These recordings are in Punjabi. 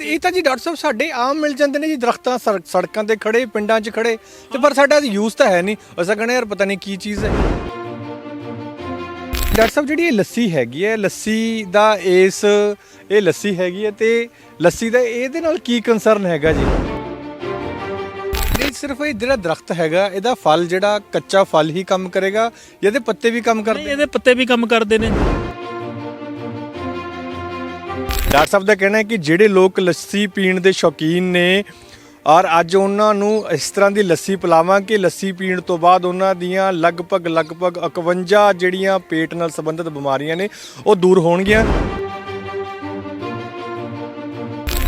ਇਹ ਇਹ ਤਾਂ ਜੀ ਡਾਕਟਰ ਸਾਹਿਬ ਸਾਡੇ ਆਮ ਮਿਲ ਜਾਂਦੇ ਨੇ ਜੀ, ਦਰਖਤਾਂ ਸੜਕ- ਸੜਕਾਂ ਤੇ ਖੜੇ, ਪਿੰਡਾਂ 'ਚ ਖੜੇ। ਤੇ ਪਰ ਸਾਡਾ ਯੂਜ਼ ਤਾਂ ਹੈ ਨਹੀਂ। ਅਸਾਂ ਕਹਿੰਦੇ ਯਾਰ ਪਤਾ ਨਹੀਂ ਕੀ ਚੀਜ਼ ਹੈ। ਡਾਕਟਰ ਸਾਹਿਬ, ਜਿਹੜੀ ਇਹ ਲੱਸੀ ਹੈਗੀ ਹੈ, ਲੱਸੀ ਦਾ ਇਸ ਇਹ ਲੱਸੀ ਹੈਗੀ ਹੈ ਤੇ ਲੱਸੀ ਦਾ ਇਹਦੇ ਨਾਲ ਕੀ ਕੰਸਰਨ ਹੈਗਾ ਜੀ? ਇਹ ਸਿਰਫ ਇਹ ਜਿਹੜਾ ਦਰਖਤ ਹੈਗਾ, ਇਹਦਾ ਫਲ ਜਿਹੜਾ ਕੱਚਾ ਫਲ ਹੀ ਕੰਮ ਕਰੇਗਾ ਜਾਂ ਇਹਦੇ ਪੱਤੇ ਵੀ ਕੰਮ ਕਰਦੇ ਇਹਦੇ ਪੱਤੇ ਵੀ ਕੰਮ ਕਰਦੇ ਨੇ। ਡਾਕਟਰ ਸਾਹਿਬ ਦਾ ਕਹਿਣਾ ਹੈ ਕਿ ਜਿਹੜੇ ਲੋਕ ਲੱਸੀ ਪੀਣ ਦੇ ਸ਼ੌਕੀਨ ਨੇ ਔਰ ਅੱਜ ਉਹਨਾਂ ਨੂੰ ਇਸ ਤਰ੍ਹਾਂ ਦੀ ਲੱਸੀ ਪਿਲਾਵਾਂ ਕਿ ਲੱਸੀ ਪੀਣ ਤੋਂ ਬਾਅਦ ਉਹਨਾਂ ਦੀਆਂ ਲਗਭਗ ਲਗਭਗ 51 ਜਿਹੜੀਆਂ ਪੇਟ ਨਾਲ ਸੰਬੰਧਿਤ ਬਿਮਾਰੀਆਂ ਨੇ ਉਹ ਦੂਰ ਹੋਣਗੀਆਂ।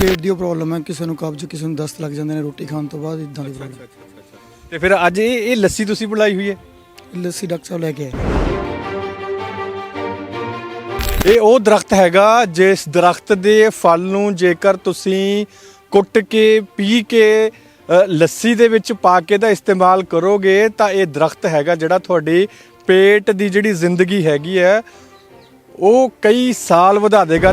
ਪੇਟ ਦੀ ਪ੍ਰੋਬਲਮ ਹੈ ਕਿਸੇ ਨੂੰ ਕਬਜ਼ ਕਿਸੇ ਨੂੰ ਦਸਤ ਲੱਗ ਜਾਂਦੇ ਨੇ ਰੋਟੀ ਖਾਣ ਤੋਂ ਬਾਅਦ ਇਦਾਂ ਦੀ ਪ੍ਰੋਬਲਮ ਤੇ ਫਿਰ ਅੱਜ ਇਹ ਇਹ ਲੱਸੀ ਤੁਸੀਂ ਪਿਲਾਈ ਹੋਈ ਹੈ? ਲੱਸੀ ਡਾਕਟਰ ਸਾਹਿਬ ਲੈ ਕੇ ਆਏ। ਇਹ ਉਹ ਦਰਖਤ ਹੈਗਾ ਜਿਸ ਦਰਖਤ ਦੇ ਫਲ ਨੂੰ ਜੇਕਰ ਤੁਸੀਂ ਕੁੱਟ ਕੇ ਪੀ ਕੇ ਲੱਸੀ ਦੇ ਵਿੱਚ ਪਾ ਕੇ ਦਾ ਇਸਤੇਮਾਲ ਕਰੋਗੇ ਤਾਂ ਇਹ ਦਰਖਤ ਹੈਗਾ ਜਿਹੜਾ ਤੁਹਾਡੇ ਪੇਟ ਦੀ ਜਿਹੜੀ ਜ਼ਿੰਦਗੀ ਹੈਗੀ ਹੈ ਉਹ ਕਈ ਸਾਲ ਵਧਾ ਦੇਗਾ।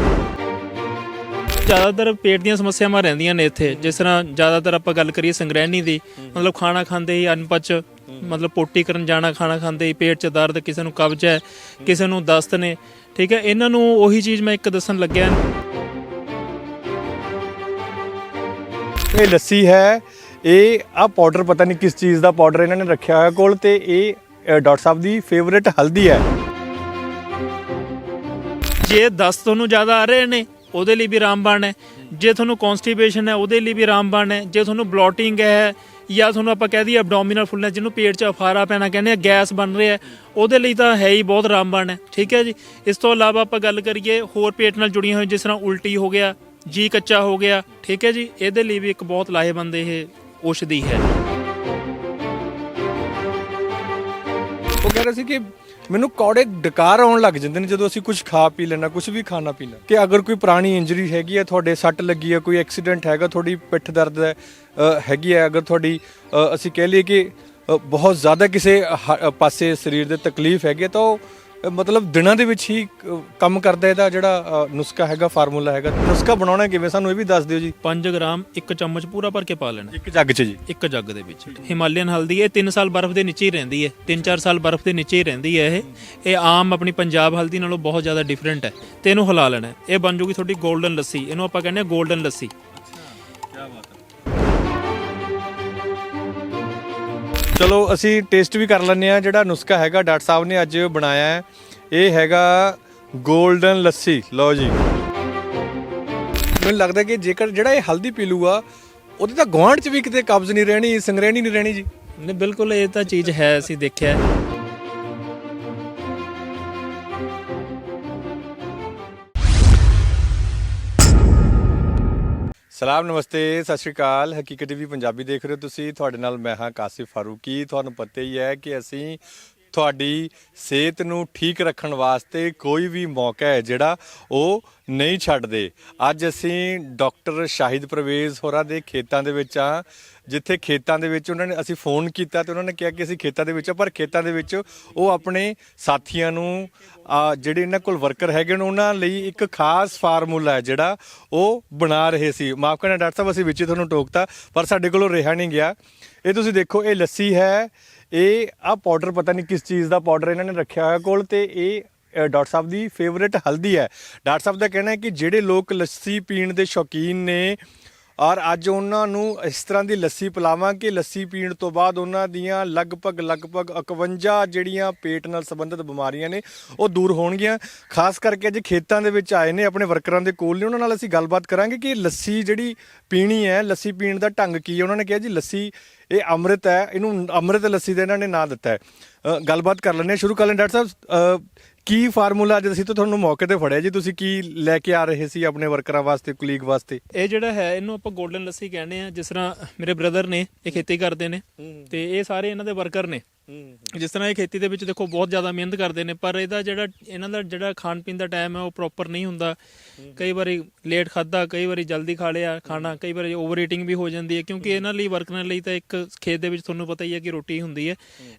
ਜ਼ਿਆਦਾਤਰ ਪੇਟ ਦੀਆਂ ਸਮੱਸਿਆਵਾਂ ਰਹਿੰਦੀਆਂ ਨੇ ਇੱਥੇ। ਜਿਸ ਤਰ੍ਹਾਂ ਜ਼ਿਆਦਾਤਰ ਆਪਾਂ ਗੱਲ ਕਰੀਏ ਸੰਗ੍ਰਹਿਣੀ ਦੀ ਮਤਲਬ ਖਾਣਾ ਖਾਂਦੇ ਹੀ ਅਨਪਚ ਮਤਲਬ ਪੋਟੀ ਕਰਨ ਜਾਣਾ ਖਾਣਾ ਖਾਂਦੇ ਹੀ ਪੇਟ 'ਚ ਦਰਦ ਕਿਸੇ ਨੂੰ ਕਬਜ਼ ਹੈ। ਕਿਸੇ ਨੂੰ ਦਸਤ ਨੇ ਠੀਕ ਹੈ ਇਹਨਾਂ ਨੂੰ ਉਹੀ ਚੀਜ਼ ਮੈਂ ਇੱਕ ਦੱਸਣ ਲੱਗਿਆ। ਇਹ ਲੱਸੀ ਹੈ ਇਹ ਆ ਪਾਊਡਰ ਪਤਾ ਨਹੀਂ ਕਿਸ ਚੀਜ਼ ਦਾ ਪਾਊਡਰ ਇਹਨਾਂ ਨੇ ਰੱਖਿਆ ਹੋਇਆ ਕੋਲ ਤੇ ਇਹ ਅ, ਡਾਕਟਰ ਸਾਹਿਬ ਦੀ ਫੇਵਰਿਟ ਹਲਦੀ ਹੈ। ਜੇ ਦਸਤ ਤੁਹਾਨੂੰ ਜ਼ਿਆਦਾ ਆ ਰਹੇ ਨੇ ਉਹਦੇ ਲਈ ਵੀ ਰਾਮਬਾਣ ਹੈ। ਜੇ ਤੁਹਾਨੂੰ ਕਨਸਟੀਪੇਸ਼ਨ ਹੈ ਉਹਦੇ ਲਈ ਵੀ ਰਾਮਬਾਣ ਹੈ। ਜੇ ਤੁਹਾਨੂੰ ਬਲੋਟਿੰਗ ਹੈ ਜਾਂ ਤੁਹਾਨੂੰ ਆਪਾਂ ਕਹਿ ਦਈਏ ਐਬਡੋਮੀਨਲ ਫੁੱਲਨੈਸ ਜਿਹਨੂੰ ਪੇਟ 'ਚ ਅਫਾਰਾ ਪੈਣਾ ਕਹਿੰਦੇ ਆ, ਗੈਸ ਬਣ ਰਿਹਾ ਉਹਦੇ ਲਈ ਤਾਂ ਹੈ ਹੀ ਬਹੁਤ ਰਾਮਬਾਣ ਹੈ, ਠੀਕ ਹੈ ਜੀ? ਇਸ ਤੋਂ ਇਲਾਵਾ ਆਪਾਂ ਗੱਲ ਕਰੀਏ ਹੋਰ ਪੇਟ ਨਾਲ ਜੁੜੀਆਂ ਹੋਈਆਂ, ਜਿਸ ਤਰ੍ਹਾਂ ਉਲਟੀ ਹੋ ਗਿਆ, ਜੀ ਕੱਚਾ ਹੋ ਗਿਆ, ਠੀਕ ਹੈ ਜੀ? ਇਹਦੇ ਲਈ ਵੀ ਇੱਕ ਬਹੁਤ ਲਾਹੇਵੰਦ ਇਹ ਔਸ਼ਧੀ ਹੈ। ਉਹ ਕਹਿ ਰਹੇ ਸੀ ਕਿ ਮੈਨੂੰ ਕੌੜੇ ਡਕਾਰ ਆਉਣ ਲੱਗ ਜਾਂਦੇ ਨੇ ਜਦੋਂ ਅਸੀਂ ਕੁਝ ਖਾ ਪੀ ਲੈਣਾ ਕੁਝ ਵੀ ਖਾਣਾ ਪੀਣਾ ਕਿ ਅਗਰ ਕੋਈ ਪੁਰਾਣੀ ਇੰਜਰੀ ਹੈਗੀ ਹੈ, ਤੁਹਾਡੇ ਸੱਟ ਲੱਗੀ ਹੈ, ਕੋਈ ਐਕਸੀਡੈਂਟ ਹੈਗਾ, ਤੁਹਾਡੀ ਪਿੱਠ ਦਰਦ ਹੈ ਹੈਗੀ ਹੈ, ਅਗਰ ਤੁਹਾਡੀ ਅਸੀਂ ਕਹਿ ਲਈਏ ਕਿ ਬਹੁਤ ਜ਼ਿਆਦਾ ਕਿਸੇ ਹ- ਪਾਸੇ ਸਰੀਰ ਦੇ ਤਕਲੀਫ ਹੈਗੀ ਹੈ, ਤਾਂ ਉਹ ਮਤਲਬ ਦਿਨਾਂ ਦੇ ਵਿੱਚ ਹੀ ਅ, ਕੰਮ ਕਰਦਾ ਇਹਦਾ ਜਿਹੜਾ ਅ, ਨੁਸਖਾ ਹੈਗਾ ਫਾਰਮੂਲਾ ਹੈਗਾ। ਨੁਸਖਾ ਬਣਾਉਣਾ ਕਿਵੇਂ? ਸਾਨੂੰ ਇਹ ਵੀ ਦੱਸ ਦਿਓ ਜੀ। 5 ਗ੍ਰਾਮ ਇੱਕ ਚਮਚ ਪੂਰਾ ਭਰ ਕੇ ਪਾ ਲੈਣਾ। ਇੱਕ ਜੱਗ 'ਚ ਜੀ। ਇੱਕ ਜੱਗ ਦੇ ਵਿੱਚ। ਹਿਮਾਲਯਨ ਹਲਦੀ ਇਹ 3 ਸਾਲ ਬਰਫ਼ ਦੇ ਨੀਚੇ ਹੀ ਰਹਿੰਦੀ ਹੈ। 3-4 ਸਾਲ ਬਰਫ਼ ਦੇ ਨੀਚੇ ਹੀ ਰਹਿੰਦੀ ਹੈ ਇਹ। ਇਹ ਆਮ ਆਪਣੀ ਪੰਜਾਬ ਹਲਦੀ ਨਾਲੋਂ ਬਹੁਤ ਜ਼ਿਆਦਾ ਡਿਫਰੈਂਟ ਹੈ। ਤੇ ਇਹਨੂੰ ਹਿਲਾ ਲੈਣਾ ਹੈ। ਇਹ ਬਣ ਜੂਗੀ ਤੁਹਾਡੀ 골ਡਨ ਲੱਸੀ। ਇਹਨੂੰ ਆਪਾਂ ਕਹਿੰਦੇ ਆ 골ਡਨ ਲੱਸੀ। ਚਲੋ, ਅਸੀਂ ਟੇਸਟ ਵੀ ਕਰ ਲੈਂਦੇ ਆ ਜਿਹੜਾ ਨੁਸਖਾ ਹੈਗਾ, ਡਾਕਟਰ ਸਾਹਿਬ ਨੇ ਅੱਜ ਬਣਾਇਆ ਹੈ, ਇਹ ਹੈਗਾ 골ਡਨ ਲੱਸੀ। ਲਓ ਜੀ। ਮੈਨੂੰ ਲੱਗਦਾ ਕਿ ਜੇਕਰ ਜਿਹੜਾ ਇਹ ਹਲਦੀ ਪੀਲੂ ਆ ਉਹਦੇ ਤਾਂ ਗੁਆਂਢ 'ਚ ਵੀ ਕਿਤੇ ਕਬਜ਼ ਨਹੀਂ ਰਹਿਣੀ ਸੰਗਰੈਣੀ ਨਹੀਂ ਰਹਿਣੀ ਜੀ। ਨਹੀਂ, ਬਿਲਕੁਲ ਇਹ ਤਾਂ ਚੀਜ਼ ਹੈ, ਅਸੀਂ ਦੇਖਿਆ ਸਲਾਮ, ਨਮਸਤੇ, ਸਤਿ ਸ਼੍ਰੀ ਅਕਾਲ। ਹਕੀਕਤ ਟੀਵੀ ਪੰਜਾਬੀ ਦੇਖ ਰਹੇ ਹੋ ਤੁਸੀਂ। ਤੁਹਾਡੇ ਨਾਲ ਮੈਂ ਹਾਂ ਕਾਸਿਫ ਫਾਰੂਕੀ। ਤੁਹਾਨੂੰ ਪਤਾ ਹੀ ਹੈ ਕਿ ਅਸੀਂ ਤੁਹਾਡੀ ਸਿਹਤ ਨੂੰ ਠੀਕ ਰੱਖਣ ਵਾਸਤੇ ਕੋਈ ਵੀ ਮੌਕਾ ਹੈ ਜਿਹੜਾ ਉਹ ਨਹੀਂ ਛੱਡਦੇ। ਅੱਜ ਅਸੀਂ ਡਾਕਟਰ ਸ਼ਾਹਿਦ ਪ੍ਰਵੇਜ਼ ਹੋਰਾਂ ਦੇ ਖੇਤਾਂ ਦੇ ਵਿੱਚ ਆ ਜਿੱਥੇ ਖੇਤਾਂ ਦੇ ਵਿੱਚ ਉਹਨਾਂ ਨੇ ਅਸੀਂ ਫੋਨ ਕੀਤਾ ਤੇ ਉਹਨਾਂ ਨੇ ਕਿਹਾ ਕਿ ਅਸੀਂ ਖੇਤਾਂ ਦੇ ਵਿੱਚ ਆ ਪਰ ਖੇਤਾਂ ਦੇ ਵਿੱਚ ਉਹ ਆਪਣੇ ਸਾਥੀਆਂ ਨੂੰ ਜਿਹੜੇ ਇਹਨਾਂ ਕੋਲ ਵਰਕਰ ਹੈਗੇ ਨੇ, ਉਹਨਾਂ ਲਈ ਇੱਕ ਖਾਸ ਫਾਰਮੂਲਾ ਹੈ ਜਿਹੜਾ ਉਹ ਬਣਾ ਰਹੇ ਸੀ। ਮਾਫ ਕਰਨਾ ਡਾਕਟਰ ਸਾਹਿਬ, ਅਸੀਂ ਵਿੱਚ ਹੀ ਤੁਹਾਨੂੰ ਟੋਕਤਾ, ਪਰ ਸਾਡੇ ਕੋਲੋਂ ਰਿਹਾ ਨਹੀਂ ਗਿਆ। ਇਹ ਤੁਸੀਂ ਦੇਖੋ, ਇਹ ਲੱਸੀ ਹੈ ਇਹ ਆ ਪਾਊਡਰ ਪਤਾ ਨਹੀਂ ਕਿਸ ਚੀਜ਼ ਦਾ ਪਾਊਡਰ ਇਹਨਾਂ ਨੇ ਰੱਖਿਆ ਹੋਇਆ ਕੋਲ ਤੇ ਇਹ ਡਾਕਟਰ ਸਾਹਿਬ ਦੀ ਫੇਵਰਿਟ ਹਲਦੀ ਹੈ। ਡਾਕਟਰ ਸਾਹਿਬ ਦਾ ਕਹਿਣਾ ਹੈ ਕਿ ਜਿਹੜੇ ਲੋਕ ਲੱਸੀ ਪੀਣ ਦੇ ਸ਼ੌਕੀਨ ਨੇ ਔਰ ਅੱਜ ਉਹਨਾਂ ਨੂੰ ਇਸ ਤਰ੍ਹਾਂ ਦੀ ਲੱਸੀ ਪਿਲਾਵਾਂ ਕਿ ਲੱਸੀ ਪੀਣ ਤੋਂ ਬਾਅਦ ਉਹਨਾਂ ਦੀਆਂ ਲਗਭਗ ਲਗਭਗ 51 ਜਿਹੜੀਆਂ ਪੇਟ ਨਾਲ ਸੰਬੰਧਿਤ ਬਿਮਾਰੀਆਂ ਨੇ ਉਹ ਦੂਰ ਹੋਣਗੀਆਂ। ਖਾਸ ਕਰਕੇ ਅੱਜ ਖੇਤਾਂ ਦੇ ਵਿੱਚ ਆਏ ਨੇ ਆਪਣੇ ਵਰਕਰਾਂ ਦੇ ਕੋਲ ਨੇ। ਉਹਨਾਂ ਨਾਲ ਅਸੀਂ ਗੱਲਬਾਤ ਕਰਾਂਗੇ ਕਿ ਲੱਸੀ ਜਿਹੜੀ ਪੀਣੀ ਹੈ ਲੱਸੀ ਪੀਣ ਦਾ ਢੰਗ ਕੀ ਹੈ। ਉਹਨਾਂ ਨੇ ਕਿਹਾ ਜੀ ਲੱਸੀ ਇਹ ਅੰਮ੍ਰਿਤ ਹੈ ਇਹਨੂੰ ਅੰਮ੍ਰਿਤ ਲੱਸੀ ਦਾ ਇਹਨਾਂ ਨੇ ਨਾਂ ਦਿੱਤਾ ਹੈ। ਅ, ਗੱਲਬਾਤ ਕਰ ਲੈਂਦੇ ਹਾਂ। ਸ਼ੁਰੂ ਕਰ ਲੈਂਦੇ ਹਾਂ। ਡਾਕਟਰ ਸਾਹਿਬ ਅ, ਕੀ ਫਾਰਮੂਲਾ ਅੱਜ ਅਸੀਂ ਤਾਂ ਤੁਹਾਨੂੰ ਮੌਕੇ ਤੇ ਫੜਿਆ ਜੀ ਤੁਸੀਂ ਕੀ ਲੈ ਕੇ ਆ ਰਹੇ ਸੀ ਆਪਣੇ ਵਰਕਰਾਂ ਵਾਸਤੇ ਕੁਲੀਗ ਵਾਸਤੇ? ਇਹ ਜਿਹੜਾ ਹੈ ਇਹਨੂੰ ਆਪਾਂ 골ਡਨ ਲੱਸੀ ਕਹਿੰਦੇ ਆ ਜਿਸ ਤਰ੍ਹਾਂ ਮੇਰੇ ਬ੍ਰਦਰ ਨੇ ਇਹ ਖੇਤੀ ਕਰਦੇ ਨੇ ਤੇ ਇਹ ਸਾਰੇ ਇਹਨਾਂ ਦੇ ਵਰਕਰ ਨੇ। ਜਿਸ ਤਰ੍ਹਾਂ ਇਹ ਖੇਤੀ ਦੇ ਵਿੱਚ ਦੇਖੋ ਬਹੁਤ ਜ਼ਿਆਦਾ ਮਿਹਨਤ ਕਰਦੇ ਨੇ ਪਰ ਇਹਦਾ ਜਿਹੜਾ ਇਹਨਾਂ ਦਾ ਜਿਹੜਾ ਖਾਣ ਪੀਣ ਦਾ ਟਾਈਮ ਹੈ ਉਹ ਪ੍ਰੋਪਰ ਨਹੀਂ ਹੁੰਦਾ। ਕਈ ਵਾਰੀ ਲੇਟ ਖਾਦਾ ਕਈ ਵਾਰੀ ਜਲਦੀ ਖਾ ਲਿਆ ਖਾਣਾ ਕਈ ਵਾਰੀ ਓਵਰ ਈਟਿੰਗ ਵੀ ਹੋ ਜਾਂਦੀ ਹੈ ਕਿਉਂਕਿ ਇਹਨਾਂ ਲਈ ਵਰਕਰਾਂ ਲਈ ਤਾਂ ਇੱਕ ਖੇਤ ਦੇ ਵਿੱਚ ਤੁਹਾਨੂੰ ਪਤਾ ਹੀ ਹੈ ਕਿ ਰੋਟੀ ਹੁੰਦੀ ਹੈ।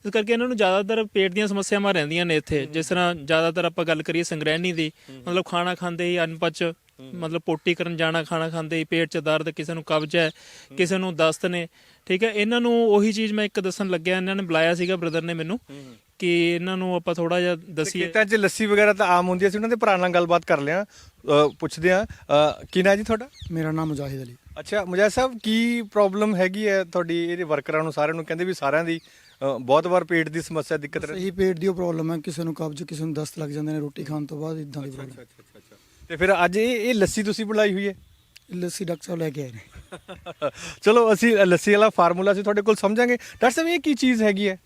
ਇਸ ਕਰਕੇ ਇਹਨਾਂ ਨੂੰ ਜ਼ਿਆਦਾਤਰ ਪੇਟ ਦੀਆਂ ਸਮੱਸਿਆਵਾਂ ਰਹਿੰਦੀਆਂ ਨੇ ਇੱਥੇ। ਜਿਸ ਤਰ੍ਹਾਂ ਜ਼ਿਆਦਾਤਰ ਆਪਾਂ ਗੱਲ ਕਰੀਏ ਸੰਗ੍ਰਹਿਣੀ ਦੀ ਮਤਲਬ ਖਾਣਾ ਖਾਂਦੇ ਹੀ ਅਨਪਚ ਮਤਲਬ ਪੋਟੀ ਕਰਨ ਜਾਣਾ ਖਾਣਾ ਖਾਂਦੇ ਹੀ ਪੇਟ 'ਚ ਦਰਦ ਕਿਸੇ ਨੂੰ ਕਬਜ਼ ਹੈ ਕਿਸੇ ਨੂੰ ਦਸਤ ਨੇ ਠੀਕ ਹੈ? ਇਹਨਾਂ ਨੂੰ ਉਹੀ ਚੀਜ਼ ਮੈਂ ਇੱਕ ਦੱਸਣ ਲੱਗਿਆ ਇਹਨਾਂ ਨੇ ਬੁਲਾਇਆ ਸੀਗਾ ਬ੍ਰਦਰ ਨੇ ਮੈਨੂੰ ਕਿ ਇਹਨਾਂ ਨੂੰ ਆਪਾਂ ਥੋੜਾ ਜਿਹਾ ਦੱਸੀਏ। ਖੇਤਾਂ 'ਚ ਲੱਸੀ ਵਗੈਰਾ ਤਾਂ ਆਮ ਹੁੰਦੀ ਹੈ ਅਸੀਂ ਉਹਨਾਂ ਦੇ ਭਰਾ ਨਾਲ ਗੱਲਬਾਤ ਕਰ ਲਿਆ ਪੁੱਛਦੇ ਆ ਕੀ ਨਾਂ ਜੀ ਤੁਹਾਡਾ? ਮੇਰਾ ਨਾਮ ਮੁਜਾਹਿਦ ਅਲੀ। ਅੱਛਾ ਮੁਜਾ ਸਾਹਿਬ ਕੀ ਪ੍ਰੋਬਲਮ ਹੈਗੀ ਹੈ ਤੁਹਾਡੀ ਇਹਦੇ ਵਰਕਰਾਂ ਨੂੰ ਸਾਰਿਆਂ ਨੂੰ? ਕਹਿੰਦੇ ਵੀ ਸਾਰਿਆਂ ਦੀ ਬਹੁਤ ਵਾਰ ਪੇਟ ਦੀ ਸਮੱਸਿਆ ਦਿੱਕਤ ਸਹੀ ਪੇਟ ਦੀ ਪ੍ਰੋਬਲਮ ਹੈ ਕਿਸੇ ਨੂੰ ਕਬਜ਼ ਕਿਸੇ ਨੂੰ ਦਸਤ ਲੱਗ ਜਾਂਦੇ ਨੇ ਰੋਟੀ ਖਾਣ ਤੋਂ ਬਾਅਦ ਇਦਾਂ ਦੀ ਪ੍ਰੋਬਲਮ ਤੇ ਫਿਰ ਅੱਜ ਇਹ ਇਹ ਲੱਸੀ ਤੁਸੀਂ ਬਣਾਈ ਹੋਈ ਹੈ? ਲੱਸੀ ਡਾਕਟਰ ਸਾਹਿਬ ਲੈ ਕੇ ਆਏ ਨੇ। ਚਲੋ ਅਸੀਂ ਲੱਸੀ ਵਾਲਾ ਫਾਰਮੂਲਾ ਅਸੀਂ ਤੁਹਾਡੇ ਕੋਲ ਸਮਝਾਂਗੇ। ਡਾਕਟਰ ਸਾਹਿਬ ਇਹ ਕੀ ਚੀਜ਼ ਹੈਗੀ ਹੈ?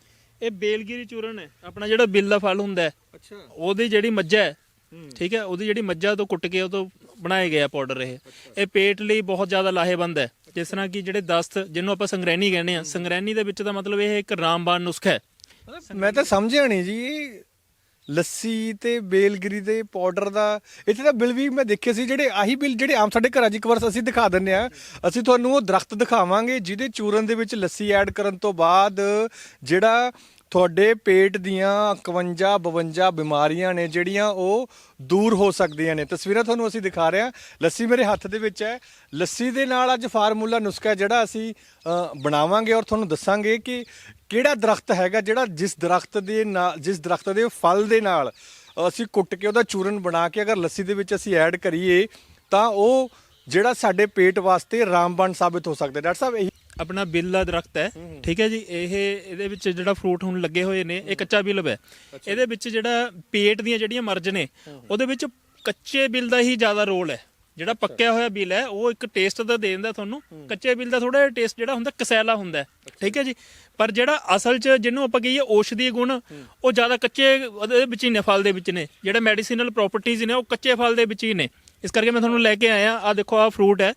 ਇਹ ਬੇਲਗਿਰੀ ਚੂਰਨ ਹੈ। ਆਪਣਾ ਜਿਹੜਾ ਬਿੱਲ ਦਾ ਫਲ ਹੁੰਦਾ ਹੈ ਅੱਛਾ। ਉਹਦੀ ਜਿਹੜੀ ਮੱਝਾ ਹੈ ਠੀਕ ਹੈ ਉਹਦੀ ਜਿਹੜੀ ਮੱਝਾ ਤੋਂ ਕੁੱਟ ਕੇ ਉਹ ਤੋਂ ਬਣਾਏ ਗਿਆ ਪਾਊਡਰ ਇਹ। ਇਹ ਪੇਟ ਲਈ ਬਹੁਤ ਜ਼ਿਆਦਾ ਲਾਹੇਵੰਦ ਹੈ। ਜਿਸ ਤਰ੍ਹਾਂ ਕਿ ਜਿਹੜੇ ਦਸਤ ਜਿਹਨੂੰ ਆਪਾਂ ਸੰਗਰੈਨੀ ਕਹਿੰਦੇ ਆ ਸੰਗਰੈਨੀ ਦੇ ਵਿੱਚ ਦਾ ਮਤਲਬ ਇਹ ਇੱਕ ਰਾਮਬਾਣ ਨੁਸਖਾ ਹੈ। ਮੈਂ ਤਾਂ ਸਮਝਿਆ ਨਹੀਂ ਜੀ ਇਹ ਲੱਸੀ ਤੇ ਬੇਲਗਿਰੀ ਦੇ ਪਾਊਡਰ ਦਾ, ਇੱਥੇ ਤਾਂ ਬਿੱਲ ਵੀ ਮੈਂ ਦੇਖੇ ਸੀ, ਜਿਹੜੇ ਆਹੀ ਬਿੱਲ, ਜਿਹੜੇ ਆਮ ਸਾਡੇ ਘਰਾਂ 'ਚ ਇੱਕ ਵਾਰ ਅਸੀਂ ਦਿਖਾ ਦਿੰਨੇ ਆ ਅਸੀਂ ਤੁਹਾਨੂੰ ਉਹ ਦਰਖਤ ਦਿਖਾਵਾਂਗੇ, ਜਿਹਦੇ ਚੂਰਨ ਦੇ ਵਿੱਚ ਲੱਸੀ ਐਡ ਕਰਨ ਤੋਂ ਬਾਅਦ ਜਿਹੜਾ ਤੁਹਾਡੇ ਪੇਟ ਦੀਆਂ 51 52 ਬਿਮਾਰੀਆਂ ਨੇ ਜਿਹੜੀਆਂ ਉਹ ਦੂਰ ਹੋ ਸਕਦੀਆਂ ਨੇ। ਤਸਵੀਰਾਂ ਤੁਹਾਨੂੰ ਅਸੀਂ ਦਿਖਾ ਰਹੇ ਹਾਂ। ਲੱਸੀ ਮੇਰੇ ਹੱਥ ਦੇ ਵਿੱਚ ਹੈ। ਲੱਸੀ ਦੇ ਨਾਲ ਅੱਜ ਫਾਰਮੂਲਾ ਨੁਸਖਾ ਜਿਹੜਾ ਅਸੀਂ ਬਣਾਵਾਂਗੇ ਔਰ ਤੁਹਾਨੂੰ ਦੱਸਾਂਗੇ ਕਿ ਕਿਹੜਾ ਦਰਖਤ ਹੈਗਾ ਜਿਹੜਾ ਜਿਸ ਦਰਖਤ ਦੇ ਨਾਲ ਜਿਸ ਦਰਖਤ ਦੇ ਫਲ ਦੇ ਨਾਲ ਅਸੀਂ ਕੁੱਟ ਕੇ ਉਹਦਾ ਚੂਰਨ ਬਣਾ ਕੇ ਅਗਰ ਲੱਸੀ ਦੇ ਵਿੱਚ ਅਸੀਂ ਐਡ ਕਰੀਏ ਤਾਂ ਉਹ ਜਿਹੜਾ ਸਾਡੇ ਪੇਟ ਵਾਸਤੇ ਰਾਮਬਾਣ ਸਾਬਿਤ ਹੋ ਸਕਦਾ। ਡਾਕਟਰ ਸਾਹਿਬ ਇਹੀ ਆਪਣਾ ਬਿੱਲ ਦਾ ਦਰਖਤ ਹੈ। ਠੀਕ ਹੈ ਜੀ ਇਹ ਇਹਦੇ ਵਿੱਚ ਜਿਹੜਾ ਫਰੂਟ ਹੁਣ ਲੱਗੇ ਹੋਏ ਨੇ ਇਹ ਕੱਚਾ ਬਿੱਲ ਹੈ ਇਹਦੇ ਵਿੱਚ ਜਿਹੜਾ ਪੇਟ ਦੀਆਂ ਜਿਹੜੀਆਂ ਮਰਜ਼ ਨੇ ਉਹਦੇ ਵਿੱਚ ਕੱਚੇ ਬਿੱਲ ਦਾ ਹੀ ਜ਼ਿਆਦਾ ਰੋਲ ਹੈ। ਜਿਹੜਾ ਪੱਕਿਆ ਹੋਇਆ ਬਿੱਲ ਹੈ ਉਹ ਇੱਕ ਟੇਸਟ ਤਾਂ ਦੇ ਦਿੰਦਾ ਤੁਹਾਨੂੰ ਕੱਚੇ ਬਿੱਲ ਦਾ ਥੋੜਾ ਜਿਹਾ ਟੇਸਟ ਜਿਹੜਾ ਹੁੰਦਾ ਕਸੈਲਾ ਹੁੰਦਾ। ਠੀਕ ਹੈ ਜੀ। ਪਰ ਜਿਹੜਾ ਅਸਲ 'ਚ ਜਿਹਨੂੰ ਆਪਾਂ ਕਹੀਏ ਔਸ਼ਧੀ ਗੁਣ ਉਹ ਜ਼ਿਆਦਾ ਕੱਚੇ ਉਹਦੇ ਵਿੱਚ ਹੀ ਨੇ ਫਲ ਦੇ ਵਿੱਚ ਨੇ। ਜਿਹੜਾ ਮੈਡੀਸਿਨਲ ਪ੍ਰੋਪਰਟੀਆਂ ਨੇ ਉਹ ਕੱਚੇ ਫਲ ਦੇ ਵਿੱਚ ਹੀ ਨੇ। ਇਸ ਕਰਕੇ ਮੈਂ ਤੁਹਾਨੂੰ ਲੈ ਕੇ ਆਇਆ। ਆ ਦੇਖੋ ਆ ਫਰੂਟ ਹੈ।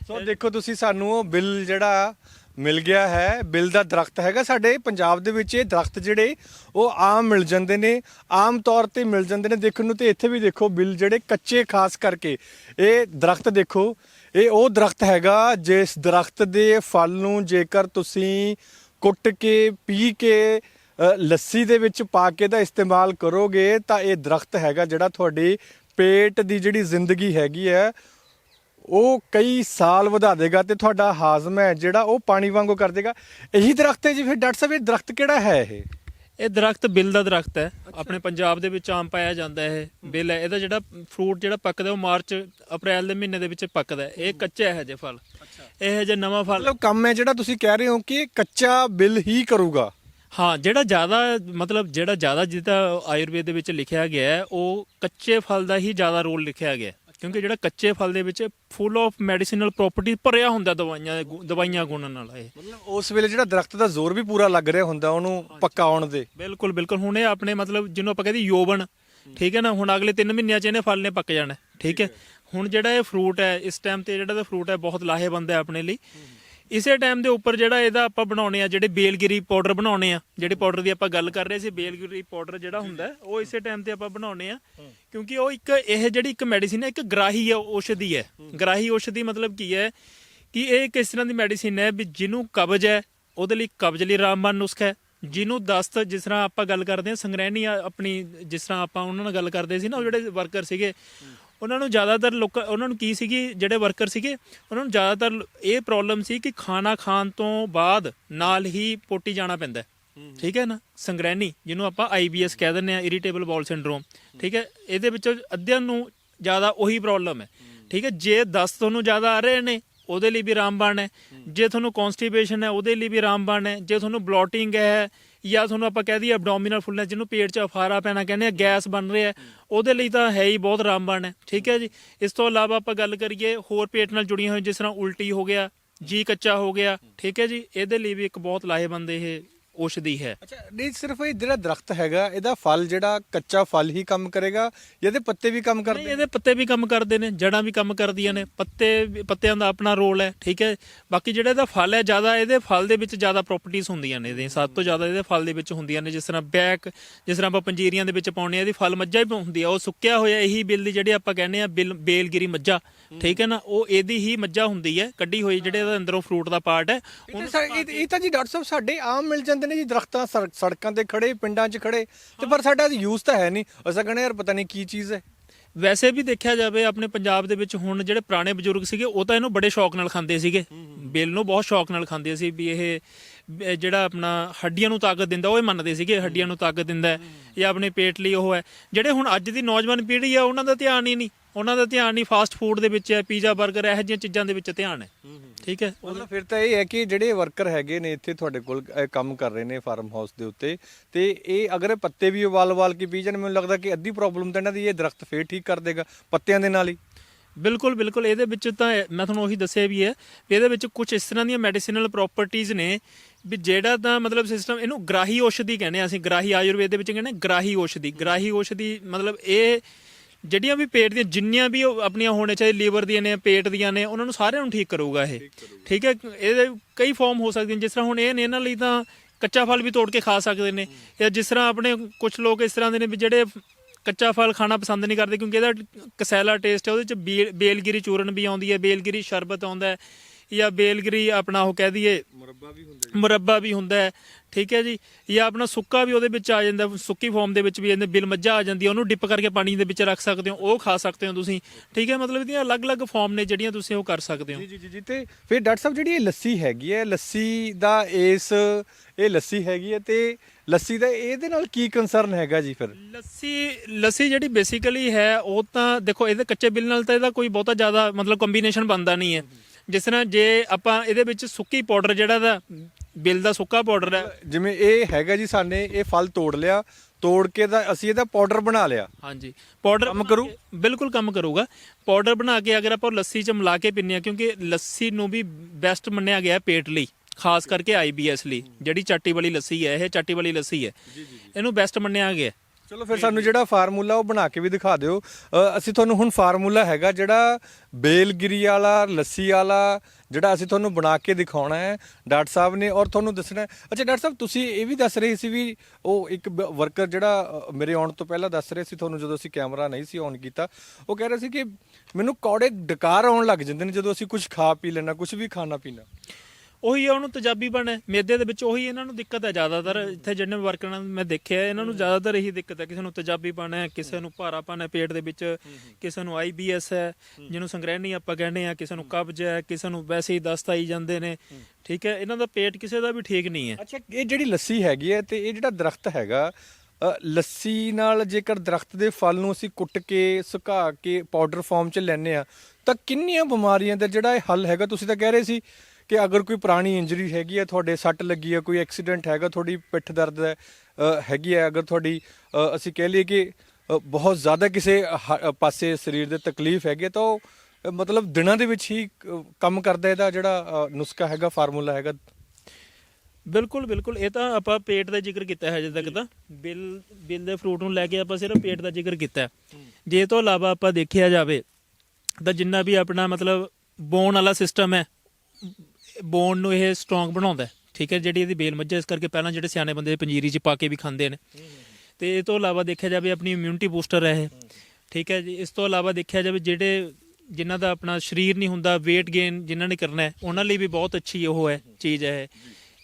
ਸੋ ਦੇਖੋ ਤੁਸੀਂ, ਸਾਨੂੰ ਉਹ ਬਿੱਲ ਜਿਹੜਾ ਮਿਲ ਗਿਆ ਹੈ, ਬਿੱਲ ਦਾ ਦਰਖਤ ਹੈਗਾ ਸਾਡੇ ਪੰਜਾਬ ਦੇ ਵਿੱਚ। ਇਹ ਦਰਖਤ ਜਿਹੜੇ, ਉਹ ਆਮ ਮਿਲ ਜਾਂਦੇ ਨੇ, ਆਮ ਤੌਰ ਤੇ ਮਿਲ ਜਾਂਦੇ ਨੇ। ਦੇਖਣ ਨੂੰ ਤੇ ਇੱਥੇ ਵੀ ਦੇਖੋ ਬਿੱਲ ਜਿਹੜੇ ਕੱਚੇ, ਖਾਸ ਕਰਕੇ। ਇਹ ਦਰਖਤ ਦੇਖੋ, ਇਹ ਉਹ ਦਰਖਤ ਹੈਗਾ ਜਿਸ ਦਰਖਤ ਦੇ ਫਲ ਨੂੰ ਜੇਕਰ ਤੁਸੀਂ ਕੁੱਟ ਕੇ, ਪੀ ਕੇ ਲੱਸੀ ਦੇ ਵਿੱਚ ਪਾ ਕੇ ਦਾ ਇਸਤੇਮਾਲ ਕਰੋਗੇ, ਤਾਂ ਇਹ ਦਰਖਤ ਹੈਗਾ ਜਿਹੜਾ ਤੁਹਾਡੇ ਪੇਟ ਦੀ ਜਿਹੜੀ ਜ਼ਿੰਦਗੀ ਹੈਗੀ ਹੈ ਉਹ ਕਈ ਸਾਲ ਵਧਾ ਦੇਗਾ ਤੇ ਤੁਹਾਡਾ ਹਾਜ਼ਮਾ ਹੈ ਜਿਹੜਾ ਉਹ ਪਾਣੀ ਵਾਂਗੂ ਕਰ ਦੇਗਾ। ਇਹੀ ਦਰਖਤ ਹੈ ਜੀ ਫਿਰ ਡਾਕਟਰ ਸਾਹਿਬ ਇਹ ਦਰਖਤ ਕਿਹੜਾ ਹੈ ਇਹ? ਇਹ ਦਰਖਤ ਬਿੱਲ ਦਾ ਦਰਖਤ ਹੈ। ਆਪਣੇ ਪੰਜਾਬ ਦੇ ਵਿੱਚ ਆਮ ਪਾਇਆ ਜਾਂਦਾ ਹੈ ਇਹ ਬਿੱਲ ਹੈ। ਇਹਦਾ ਜਿਹੜਾ ਫਰੂਟ ਜਿਹੜਾ ਪੱਕਦਾ ਉਹ ਮਾਰਚ ਅਪ੍ਰੈਲ ਦੇ ਮਹੀਨੇ ਦੇ ਵਿੱਚ ਪੱਕਦਾ ਇਹ ਕੱਚਾ ਹੈ ਜੇ ਫਲ। ਇਹ ਜੇ ਨਵਾਂ ਫਲ। ਮਤਲਬ ਕੰਮ ਹੈ ਜਿਹੜਾ ਤੁਸੀਂ ਕਹਿ ਰਹੇ ਹੋ ਕਿ ਕੱਚਾ ਬਿੱਲ ਹੀ ਕਰੂਗਾ। ਹਾਂ ਜਿਹੜਾ ਜ਼ਿਆਦਾ ਮਤਲਬ ਜਿਹੜਾ ਜ਼ਿਆਦਾ ਜਿਹਦਾ ਆਯੁਰਵੇਦ ਦੇ ਵਿੱਚ ਲਿਖਿਆ ਗਿਆ ਹੈ ਉਹ ਕੱਚੇ ਫਲ ਦਾ ਹੀ ਜ਼ਿਆਦਾ ਰੋਲ ਲਿਖਿਆ ਗਿਆ। ਕਿਉਂਕਿ ਜਿਹੜਾ ਕੱਚੇ ਫਲ ਦੇ ਵਿੱਚ ਫੁੱਲ ਆਫ ਮੈਡੀਸਿਨਲ ਪ੍ਰੋਪਰਟੀ ਭਰਿਆ ਹੁੰਦਾ ਦਵਾਈਆਂ ਦਵਾਈਆਂ ਗੁਣਾਂ ਨਾਲ ਇਹ। ਮਤਲਬ ਉਸ ਵੇਲੇ ਜਿਹੜਾ ਦਰਖਤ ਦਾ ਜ਼ੋਰ ਵੀ ਪੂਰਾ ਲੱਗ ਰਿਹਾ ਹੁੰਦਾ ਉਹਨੂੰ ਪਕਾਉਣ ਦੇ। ਬਿਲਕੁਲ ਬਿਲਕੁਲ। ਹੁਣ ਇਹ ਆਪਣੇ ਮਤਲਬ ਜਿਹਨੂੰ ਆਪਾਂ ਕਹਿੰਦੇ ਯੋਬਨ ਠੀਕ ਹੈ ਨਾ? ਹੁਣ ਅਗਲੇ 3 ਮਹੀਨਿਆਂ ਚ ਇਹਨੇ ਫਲ ਨੇ ਪੱਕ ਜਾਣਾ ਠੀਕ ਹੈ? ਹੁਣ ਜਿਹੜਾ ਇਹ ਫਰੂਟ ਹੈ ਇਸ ਟਾਈਮ ਤੇ ਜਿਹੜਾ ਦਾ ਫਰੂਟ ਹੈ ਬਹੁਤ ਲਾਹੇਵੰਦ ਹੈ ਆਪਣੇ ਲਈ। ਇਸੇ ਟਾਈਮ ਦੇ ਉੱਪਰ ਜਿਹੜਾ ਇਹਦਾ ਆਪਾਂ ਬਣਾਉਣੇ ਆ ਜਿਹੜੇ ਬੇਲਗਿਰੀ ਪਾਊਡਰ ਬਣਾਉਣੇ ਆ ਜਿਹੜੇ ਪਾਊਡਰ ਦੀ ਆਪਾਂ ਗੱਲ ਕਰ ਰਹੇ ਸੀ ਬੇਲਗਿਰੀ ਪਾਊਡਰ ਜਿਹੜਾ ਹੁੰਦਾ ਉਹ ਇਸੇ ਟਾਈਮ ਤੇ ਆਪਾਂ ਬਣਾਉਣੇ ਆ ਕਿਉਂਕਿ ਉਹ ਇੱਕ ਇਹ ਜਿਹੜੀ ਇੱਕ ਮੈਡੀਸਿਨ ਹੈ ਇੱਕ ਗ੍ਰਾਹੀ ਹੈ ਔਸ਼ਧੀ ਹੈ। ਗ੍ਰਾਹੀ ਔਸ਼ਧੀ ਮਤਲਬ ਕੀ ਹੈ ਕਿ ਇਹ ਇੱਕ ਇਸ ਤਰ੍ਹਾਂ ਦੀ ਮੈਡੀਸਿਨ ਹੈ ਵੀ ਜਿਹਨੂੰ ਕਬਜ਼ ਹੈ ਉਹਦੇ ਲਈ ਕਬਜ਼ ਲਈ ਰਾਮਬਾਣ ਨੁਸਖਾ ਹੈ ਜਿਹਨੂੰ ਦਸਤ ਜਿਸ ਤਰ੍ਹਾਂ ਆਪਾਂ ਗੱਲ ਕਰਦੇ ਹਾਂ ਸੰਗ੍ਰਹਿਣੀ ਆਪਣੀ ਜਿਸ ਤਰ੍ਹਾਂ ਆਪਾਂ ਉਹਨਾਂ ਨਾਲ ਗੱਲ ਕਰਦੇ ਸੀ ਨਾ ਉਹ ਜਿਹੜੇ ਵਰਕਰ ਸੀਗੇ ਉਹਨਾਂ ਨੂੰ ਜ਼ਿਆਦਾਤਰ ਲੋਕ ਉਹਨਾਂ ਨੂੰ ਕੀ ਸੀਗੀ ਜਿਹੜੇ ਵਰਕਰ ਸੀਗੇ ਉਹਨਾਂ ਨੂੰ ਜ਼ਿਆਦਾਤਰ ਇਹ ਪ੍ਰੋਬਲਮ ਸੀ ਕਿ ਖਾਣਾ ਖਾਣ ਤੋਂ ਬਾਅਦ ਨਾਲ ਹੀ ਪੋਟੀ ਜਾਣਾ ਪੈਂਦਾ ਹੈ। ਠੀਕ ਹੈ ਨਾ? ਸੰਗ੍ਰਹਿਣੀ ਜਿਹਨੂੰ ਆਪਾਂ ਆਈਬੀਐਸ ਕਹਿ ਦਿੰਦੇ ਆ ਇਰੀਟੇਬਲ ਬਾਉਲ ਸਿੰਡਰੋਮ ਠੀਕ ਹੈ? ਇਹਦੇ ਵਿੱਚ ਅੱਧਿਆਂ ਨੂੰ ਜ਼ਿਆਦਾ ਉਹੀ ਪ੍ਰੋਬਲਮ ਹੈ। ਠੀਕ ਹੈ? ਜੇ ਦਸਤ ਤੁਹਾਨੂੰ ਜ਼ਿਆਦਾ ਆ ਰਹੇ ਨੇ ਉਹਦੇ ਲਈ ਵੀ ਰਾਮਬਾਣ ਹੈ। ਜੇ ਤੁਹਾਨੂੰ ਕਨਸਟੀਪੇਸ਼ਨ ਹੈ ਉਹਦੇ ਲਈ ਵੀ ਰਾਮਬਾਣ ਹੈ। ਜੇ ਤੁਹਾਨੂੰ ਬਲੋਟਿੰਗ ਹੈ ਜਾਂ ਤੁਹਾਨੂੰ ਆਪਾਂ ਕਹਿ ਦਈਏ ਐਬਡੋਮੀਨਲ ਫੁੱਲਨੈਸ ਜਿਹਨੂੰ ਪੇਟ 'ਚ ਅਫਾਰਾ ਪੈਣਾ ਕਹਿੰਦੇ ਆ, ਗੈਸ ਬਣ ਰਿਹਾ ਉਹਦੇ ਲਈ ਤਾਂ ਹੈ ਹੀ ਬਹੁਤ ਰਾਮਬਾਣ ਹੈ। ਠੀਕ ਹੈ ਜੀ? ਇਸ ਤੋਂ ਇਲਾਵਾ ਆਪਾਂ ਗੱਲ ਕਰੀਏ ਹੋਰ ਪੇਟ ਨਾਲ ਜੁੜੀਆਂ ਹੋਈਆਂ, ਜਿਸ ਤਰ੍ਹਾਂ ਉਲਟੀ ਹੋ ਗਿਆ, ਜੀ ਕੱਚਾ ਹੋ ਗਿਆ, ਠੀਕ ਹੈ ਜੀ? ਇਹਦੇ ਲਈ ਵੀ ਇੱਕ ਬਹੁਤ ਲਾਹੇਵੰਦ ਇਹ ਔਸ਼ਧੀ ਹੈ। ਅੱਛਾ ਨਹੀਂ ਸਿਰਫ ਇਹ ਜਿਹੜਾ ਦਰਖਤ ਹੈਗਾ ਇਹਦਾ ਫਲ ਜਿਹੜਾ ਕੱਚਾ ਫਲ ਹੀ ਕੰਮ ਕਰੇਗਾ ਜਾਂ ਇਹਦੇ ਪੱਤੇ ਵੀ ਕੰਮ ਨਹੀਂ ਕਰਦੇ ਇਹਦੇ ਪੱਤੇ ਵੀ ਕੰਮ ਕਰਦੇ ਨੇ ਜੜਾਂ ਵੀ ਕੰਮ ਕਰਦੀਆਂ ਨੇ। ਪੱਤੇ ਪੱਤਿਆਂ ਦਾ ਆਪਣਾ ਰੋਲ ਹੈ ਠੀਕ ਹੈ? ਬਾਕੀ ਜਿਹੜਾ ਇਹਦਾ ਫਲ ਹੈ ਜ਼ਿਆਦਾ ਇਹਦੇ ਫਲ ਦੇ ਵਿੱਚ ਜ਼ਿਆਦਾ ਪ੍ਰੋਪਰਟੀਆਂ ਹੁੰਦੀਆਂ ਨੇ ਇਹਦੇ ਸਭ ਤੋਂ ਜ਼ਿਆਦਾ ਇਹਦੇ ਫਲ ਦੇ ਵਿੱਚ ਹੁੰਦੀਆਂ ਨੇ। ਜਿਸ ਤਰ੍ਹਾਂ ਬੈਕ ਜਿਸ ਤਰ੍ਹਾਂ ਆਪਾਂ ਪੰਜੀਰੀਆਂ ਦੇ ਵਿੱਚ ਪਾਉਣੇ ਆ ਇਹਦੀ ਫਲ ਮੱਝਾ ਹੀ ਹੁੰਦੀ ਆ। ਉਹ ਸੁੱਕਿਆ ਹੋਇਆ ਇਹੀ ਬਿੱਲ ਦੀ ਜਿਹੜੀ ਆਪਾਂ ਕਹਿੰਦੇ ਆ ਬਿੱਲ ਬੇਲਗਿਰੀ ਮੱਝਾ ਠੀਕ ਹੈ ਨਾ? ਉਹ ਇਹਦੀ ਹੀ ਮੱਝਾ ਹੁੰਦੀ ਹੈ ਕੱਢੀ ਹੋਈ ਜਿਹੜੇ ਇਹਦਾ ਅੰਦਰੋਂ ਫਰੂਟ ਦਾ ਪਾਰਟ ਹੈ ਇਹ ਤਾਂ ਜੀ ਡਾਕਟਰ ਸਾਹਿਬ ਸਾਡੇ ਆਮ ਮਿਲ ਜਾਂਦੇ ਨੇ ਜੀ ਦਰਖਤਾਂ ਸੜਕ- ਸੜਕਾਂ ਤੇ ਖੜੇ ਪਿੰਡਾਂ 'ਚ ਖੜੇ ਤੇ ਪਰ ਸਾਡਾ ਯੂਜ਼ ਤਾਂ ਹੈ ਨਹੀਂ ਅਸਾਂ ਕਹਿੰਦੇ ਯਾਰ ਪਤਾ ਨਹੀਂ ਕੀ ਚੀਜ਼ ਹੈ। ਵੈਸੇ ਵੀ ਦੇਖਿਆ ਜਾਵੇ ਆਪਣੇ ਪੰਜਾਬ ਦੇ ਵਿੱਚ ਹੁਣ ਜਿਹੜੇ ਪੁਰਾਣੇ ਬਜ਼ੁਰਗ ਸੀਗੇ ਉਹ ਤਾਂ ਇਹਨੂੰ ਬੜੇ ਸ਼ੌਕ ਨਾਲ ਖਾਂਦੇ ਸੀਗੇ। ਬਿੱਲ ਨੂੰ ਬਹੁਤ ਸ਼ੌਕ ਨਾਲ ਖਾਂਦੇ ਸੀ ਵੀ ਇਹ ਬ- ਜਿਹੜਾ ਆਪਣਾ ਹੱਡੀਆਂ ਨੂੰ ਤਾਕਤ ਦਿੰਦਾ ਉਹ ਇਹ ਮੰਨਦੇ ਸੀਗੇ ਹੱਡੀਆਂ ਨੂੰ ਤਾਕਤ ਦਿੰਦਾ ਹੈ। ਜਾਂ ਆਪਣੇ ਪੇਟ ਲਈ ਉਹ ਹੈ। ਜਿਹੜੇ ਹੁਣ ਅੱਜ ਦੀ ਨੌਜਵਾਨ ਪੀੜ੍ਹੀ ਆ ਉਹਨਾਂ ਦਾ ਧਿਆਨ ਹੀ ਨਹੀਂ। ਉਹਨਾਂ ਦਾ ਧਿਆਨ ਨਹੀਂ ਫਾਸਟ ਫੂਡ ਦੇ ਵਿੱਚ ਹੈ ਪੀਜ਼ਾ 버ਗਰ ਇਹੋ ਜਿਹੀਆਂ ਚੀਜ਼ਾਂ ਦੇ ਵਿੱਚ ਧਿਆਨ ਹੈ। ਠੀਕ ਹੈ? ਮਤਲਬ ਫਿਰ ਤਾਂ ਇਹ ਹੈ ਕਿ ਜਿਹੜੇ ਵਰਕਰ ਹੈਗੇ ਨੇ ਇੱਥੇ ਤੁਹਾਡੇ ਕੋਲ ਕੰਮ ਕਰ ਰਹੇ ਨੇ ਫਾਰਮ ਹਾਊਸ ਦੇ ਉੱਤੇ ਤੇ ਇਹ ਅਗਰ ਇਹ ਪੱਤੇ ਵੀ ਉਬਾਲ-ਉਬਾਲ ਕੇ ਪੀ ਜਾਣ ਮੈਨੂੰ ਲੱਗਦਾ ਕਿ ਅੱਧੀ ਪ੍ਰੋਬਲਮ ਤਾਂ ਇਹਨਾਂ ਦੀ ਇਹ ਦਰਖਤ ਫੇਰ ਠੀਕ ਕਰ ਦੇਗਾ ਪੱਤਿਆਂ ਦੇ ਨਾਲ ਹੀ। ਬਿਲਕੁਲ ਬਿਲਕੁਲ ਇਹਦੇ ਵਿੱਚ ਤਾਂ ਇਹ- ਮੈਂ ਤੁਹਾਨੂੰ ਉਹੀ ਦੱਸਿਆ ਵੀ ਹੈ ਵੀ ਇਹਦੇ ਵਿੱਚ ਕੁਝ ਇਸ ਤਰ੍ਹਾਂ ਦੀਆਂ ਮੈਡੀਸਿਨਲ ਪ੍ਰੋਪਰਟੀਆਂ ਨੇ ਵੀ ਜਿਹੜਾ ਤਾਂ ਮਤਲਬ ਸਿਸਟਮ ਇਹਨੂੰ ਗ੍ਰਾਹੀ ਔਸ਼ਧੀ ਕਹਿੰਦੇ ਆ ਅਸੀਂ ਗ੍ਰਾਹੀ ਆਯੁਰਵੇਦ ਦੇ ਵਿੱਚ ਕਹਿੰਦੇ ਹਾਂ ਗ੍ਰਾਹੀ ਔਸ਼ਧੀ। ਗ੍ਰਾਹੀ ਔਸ਼ਧੀ ਮਤਲਬ ਇਹ ਜਿਹੜੀਆਂ ਵੀ ਪੇਟ ਦੀਆਂ ਜਿੰਨੀਆਂ ਵੀ ਉਹ ਆਪਣੀਆਂ ਹੋਣੇ ਚਾਹੇ ਲੀਵਰ ਦੀਆਂ ਨੇ ਪੇਟ ਦੀਆਂ ਨੇ ਉਹਨਾਂ ਨੂੰ ਸਾਰਿਆਂ ਨੂੰ ਠੀਕ ਕਰੂਗਾ ਇਹ। ਠੀਕ ਹੈ? ਇਹਦੇ ਕਈ ਫਾਰਮ ਹੋ ਸਕਦੀਆਂ ਜਿਸ ਤਰ੍ਹਾਂ ਹੁਣ ਇਹ ਨੇ ਇਹਨਾਂ ਲਈ ਤਾਂ ਕੱਚਾ ਫਲ ਵੀ ਤੋੜ ਕੇ ਖਾ ਸਕਦੇ ਨੇ। ਜਾਂ ਜਿਸ ਤਰ੍ਹਾਂ ਆਪਣੇ ਕੁਝ ਲੋਕ ਇਸ ਤਰ੍ਹਾਂ ਦੇ ਨੇ ਵੀ ਜਿਹੜੇ ਕੱਚਾ ਫਲ ਖਾਣਾ ਪਸੰਦ ਨਹੀਂ ਕਰਦੇ ਕਿਉਂਕਿ ਇਹਦਾ ਕਸੈਲਾ ਟੇਸਟ ਹੈ। ਉਹਦੇ ਚ ਬੇਲਗਿਰੀ ਚੂਰਨ ਵੀ ਆਉਂਦੀ ਹੈ ਬੇਲਗਿਰੀ ਸ਼ਰਬਤ ਆਉਂਦਾ ਹੈ। ਜਾਂ ਬੇਲਗਿਰੀ ਆਪਣਾ ਉਹ ਕਹਿ ਦਈਏ ਮੁਰੱਬਾ ਵੀ ਹੁੰਦਾ ਮੁਰੱਬਾ ਵੀ ਹੁੰਦਾ ਹੈ ਠੀਕ ਹੈ ਜੀ ਜਾਂ ਆਪਣਾ ਸੁੱਕਾ ਵੀ ਉਹਦੇ ਵਿੱਚ ਆ ਜਾਂਦਾ ਸੁੱਕੀ ਫਾਰਮ ਦੇ ਵਿੱਚ ਵੀ ਇਹਦੇ ਬਿਲ ਮੱਝਾ ਆ ਜਾਂਦੀ ਹੈ ਉਹਨੂੰ ਡਿਪ ਕਰਕੇ ਪਾਣੀ ਦੇ ਵਿੱਚ ਰੱਖ ਸਕਦੇ ਹੋ ਉਹ ਖਾ ਸਕਦੇ ਹੋ ਤੁਸੀਂ ਠੀਕ ਹੈ ਮਤਲਬ ਇਹਦੀਆਂ ਅਲੱਗ-ਅਲੱਗ ਫਾਰਮ ਨੇ ਜਿਹੜੀਆਂ ਤੁਸੀਂ ਉਹ ਕਰ ਸਕਦੇ ਹੋ। ਜੀ ਜੀ ਜੀ ਜੀ ਤੇ ਫਿਰ ਡਾਕਟਰ ਸਾਹਿਬ ਜਿਹੜੀ ਇਹ ਲੱਸੀ ਹੈਗੀ ਹੈ ਲੱਸੀ ਦਾ ਇਸ ਇਹ ਲੱਸੀ ਹੈਗੀ ਹੈ ਤੇ ਲੱਸੀ ਦਾ ਇਹਦੇ ਨਾਲ ਕੀ ਕੰਸਰਨ ਹੈਗਾ ਜੀ ਫਿਰ? ਲੱਸੀ ਲੱਸੀ ਜਿਹੜੀ ਬੇਸਿਕਲੀ ਹੈ ਉਹ ਤਾਂ ਦੇਖੋ ਇਹਦੇ ਕੱਚੇ ਬਿੱਲ ਨਾਲ ਤਾਂ ਇਹਦਾ ਕੋਈ ਬਹੁਤਾ ਜ਼ਿਆਦਾ ਮਤਲਬ ਕੰਬੀਨੇਸ਼ਨ ਬਣਦਾ ਨਹੀਂ ਹੈ। ਜਿਸ ਤਰ੍ਹਾਂ ਜੇ ਆਪਾਂ ਇਹਦੇ ਵਿੱਚ ਸੁੱਕੀ ਪਾਊਡਰ ਜਿਹੜਾ ਦਾ ਬਿੱਲ ਦਾ ਸੁੱਕਾ ਪਾਊਡਰ ਹੈ। ਜਿਵੇਂ ਇਹ ਹੈਗਾ ਜੀ ਸਾਨੇ ਇਹ ਫਲ ਤੋੜ ਲਿਆ ਤੋੜ ਕੇ ਦਾ ਅਸੀਂ ਇਹਦਾ ਪਾਊਡਰ ਬਣਾ ਲਿਆ। ਹਾਂਜੀ ਪਾਊਡਰ ਕੰਮ ਕਰੂ? ਬਿਲਕੁਲ ਕੰਮ ਕਰੂਗਾ। ਪਾਊਡਰ ਬਣਾ ਕੇ ਅਗਰ ਆਪਾਂ ਲੱਸੀ ਚ ਮਿਲਾ ਕੇ ਪੀਂਦੇ ਆ ਕਿਉਂਕਿ ਲੱਸੀ ਨੂੰ ਵੀ ਬੈਸਟ ਮੰਨਿਆ ਗਿਆ ਪੇਟ ਲਈ ਖਾਸ ਕਰਕੇ ਆਈਬੀਐਸ ਲਈ ਜਿਹੜੀ ਚਾਟੀ ਵਾਲੀ ਲੱਸੀ ਹੈ ਇਹ ਚਾਟੀ ਵਾਲੀ ਲੱਸੀ ਹੈ। ਇਹਨੂੰ ਬੈਸਟ ਮੰਨਿਆ ਗਿਆ। ਚਲੋ ਫਿਰ ਸਾਨੂੰ ਜਿਹੜਾ ਫਾਰਮੂਲਾ ਉਹ ਬਣਾ ਕੇ ਵੀ ਦਿਖਾ ਦਿਓ। ਅ, ਅਸੀਂ ਤੁਹਾਨੂੰ ਹੁਣ ਫਾਰਮੂਲਾ ਹੈਗਾ ਜਿਹੜਾ ਬੇਲਗਿਰੀ ਵਾਲਾ ਲੱਸੀ ਵਾਲਾ ਜਿਹੜਾ ਅਸੀਂ ਤੁਹਾਨੂੰ ਬਣਾ ਕੇ ਦਿਖਾਉਣਾ ਹੈ ਡਾਕਟਰ ਸਾਹਿਬ ਨੇ ਔਰ ਤੁਹਾਨੂੰ ਦੱਸਣਾ ਹੈ। ਅੱਛਾ ਡਾਕਟਰ ਸਾਹਿਬ ਤੁਸੀਂ ਇਹ ਵੀ ਦੱਸ ਰਹੇ ਸੀ ਵੀ ਉਹ ਇੱਕ ਵਰਕਰ ਜਿਹੜਾ ਅ, ਮੇਰੇ ਆਉਣ ਤੋਂ ਪਹਿਲਾਂ ਦੱਸ ਰਹੇ ਸੀ ਤੁਹਾਨੂੰ ਜਦੋਂ ਅਸੀਂ ਕੈਮਰਾ ਨਹੀਂ ਸੀ ਔਨ ਕੀਤਾ। ਉਹ ਕਹਿ ਰਹੇ ਸੀ ਕਿ ਮੈਨੂੰ ਕੌੜੇ ਡਕਾਰ ਆਉਣ ਲੱਗ ਜਾਂਦੇ ਨੇ ਜਦੋਂ ਅਸੀਂ ਕੁਝ ਖਾ ਪੀ ਲੈਣਾ ਕੁਝ ਵੀ ਖਾਣਾ ਪੀਣਾ। ਉਹੀ ਆ, ਉਹਨੂੰ ਤੇਜ਼ਾਬੀ ਬਣ ਹੈ ਮੇਦੇ ਦੇ ਵਿੱਚ ਉਹੀ ਇਹਨਾਂ ਨੂੰ ਦਿੱਕਤ ਹੈ ਜ਼ਿਆਦਾਤਰ। ਇੱਥੇ ਜਿਹੜੇ ਵਰਕਰਾਂ ਨੂੰ ਮੈਂ ਦੇਖਿਆ, ਇਹਨਾਂ ਨੂੰ ਜ਼ਿਆਦਾਤਰ ਇਹੀ ਦਿੱਕਤ ਹੈ ਕਿਸੇ ਨੂੰ ਤੇਜ਼ਾਬੀ ਬਣ ਹੈ ਕਿਸੇ ਨੂੰ ਭਾਰਾਪਨ ਹੈ ਪੇਟ ਦੇ ਵਿੱਚ, ਕਿਸੇ ਨੂੰ ਆਈਬੀਐਸ ਹੈ, ਜਿਹਨੂੰ ਸੰਗ੍ਰਹਿਣੀ ਆਪਾਂ ਕਹਿੰਦੇ ਆ ਕਿਸੇ ਨੂੰ ਕਬਜ਼ ਹੈ, ਕਿਸੇ ਨੂੰ ਵੈਸੇ ਹੀ ਦਸਤ ਆਈ ਜਾਂਦੇ ਨੇ। ਠੀਕ ਹੈ, ਇਹਨਾਂ ਦਾ ਪੇਟ ਕਿਸੇ ਦਾ ਵੀ ਠੀਕ ਨਹੀਂ ਹੈ। ਅੱਛਾ, ਇਹ ਜਿਹੜੀ ਲੱਸੀ ਹੈਗੀ ਹੈ ਤੇ ਇਹ ਜਿਹੜਾ ਦਰਖਤ ਹੈਗਾ ਲੱਸੀ ਨਾਲ ਜੇਕਰ ਦਰਖਤ ਦੇ ਫਲ ਨੂੰ ਅਸੀਂ ਕੁੱਟ ਕੇ, ਸੁਕਾ ਕੇ ਪਾਊਡਰ ਫਾਰਮ 'ਚ ਲੈਨੇ ਆ ਤਾਂ ਕਿੰਨੀਆਂ ਬਿਮਾਰੀਆਂ ਦਾ ਜਿਹੜਾ ਇਹ ਹੱਲ ਹੈਗਾ? ਤੁਸੀਂ ਤਾਂ ਕਹਿ ਰਹੇ ਸੀ ਕਿ ਅਗਰ ਕੋਈ ਪੁਰਾਣੀ ਇੰਜਰੀ ਹੈਗੀ ਹੈ ਤੁਹਾਡੇ ਸੱਟ ਲੱਗੀ ਹੈ ਕੋਈ ਐਕਸੀਡੈਂਟ ਹੈਗਾ ਤੁਹਾਡੀ ਪਿੱਠ ਦਰਦ ਹੈ ਹੈਗੀ ਹੈ ਅਗਰ ਤੁਹਾਡੀ ਅਸੀਂ ਕਹਿ ਲਈਏ ਕਿ ਬਹੁਤ ਜ਼ਿਆਦਾ ਕਿਸੇ ਪਾਸੇ ਸਰੀਰ ਦੇ ਤਕਲੀਫ ਹੈਗੀ ਤਾਂ ਉਹ ਮਤਲਬ ਦਿਨਾਂ ਦੇ ਵਿੱਚ ਹੀ ਕੰਮ ਕਰਦਾ ਇਹਦਾ ਜਿਹੜਾ ਨੁਸਖਾ ਹੈਗਾ ਫਾਰਮੂਲਾ ਹੈਗਾ। ਬਿਲਕੁਲ ਬਿਲਕੁਲ। ਇਹ ਤਾਂ ਆਪਾਂ ਪੇਟ ਦਾ ਜ਼ਿਕਰ ਕੀਤਾ ਹੈ ਤੱਕ ਤਾਂ। ਬਿਲ ਬਿਲ ਦੇ ਫਰੂਟ ਨੂੰ ਲੈ ਕੇ ਆਪਾਂ ਸਿਰਫ ਪੇਟ ਦਾ ਜ਼ਿਕਰ ਕੀਤਾ। ਜੇ ਤੋਂ ਇਲਾਵਾ ਆਪਾਂ ਦੇਖਿਆ ਜਾਵੇ ਤਾਂ ਜਿੰਨਾ ਵੀ ਆਪਣਾ ਮਤਲਬ ਬੋਨ ਵਾਲਾ ਸਿਸਟਮ ਹੈ ਬੋਨ ਨੂੰ ਇਹ ਸਟਰੋਂਗ ਬਣਾਉਂਦਾ ਠੀਕ ਹੈ, ਜਿਹੜੀ ਇਹਦੀ ਬੇਲ ਮੱਝਾ ਇਸ ਕਰਕੇ ਪਹਿਲਾਂ ਜਿਹੜੇ ਸਿਆਣੇ ਬੰਦੇ ਪੰਜੀਰੀ 'ਚ ਪਾ ਕੇ ਵੀ ਖਾਂਦੇ ਨੇ। ਤੇ ਇਹ ਤੋਂ ਇਲਾਵਾ ਦੇਖਿਆ ਜਾਵੇ ਆਪਣੀ ਇਮਿਊਨਿਟੀ ਬੂਸਟਰ ਹੈ ਇਹ, ਠੀਕ ਹੈ ਜੀ, ਇਸ ਤੋਂ ਇਲਾਵਾ ਦੇਖਿਆ ਜਾਵੇ ਜਿਹੜੇ ਜਿਨ੍ਹਾਂ ਦਾ ਆਪਣਾ ਸਰੀਰ ਨਹੀਂ ਹੁੰਦਾ, weight gain ਜਿਨ੍ਹਾਂ ਨੇ ਕਰਨਾ ਹੈ, ਉਹਨਾਂ ਲਈ ਵੀ ਬਹੁਤ ਅੱਛੀ ਉਹ ਹੈ, ਚੀਜ਼ ਹੈ ਇਹ।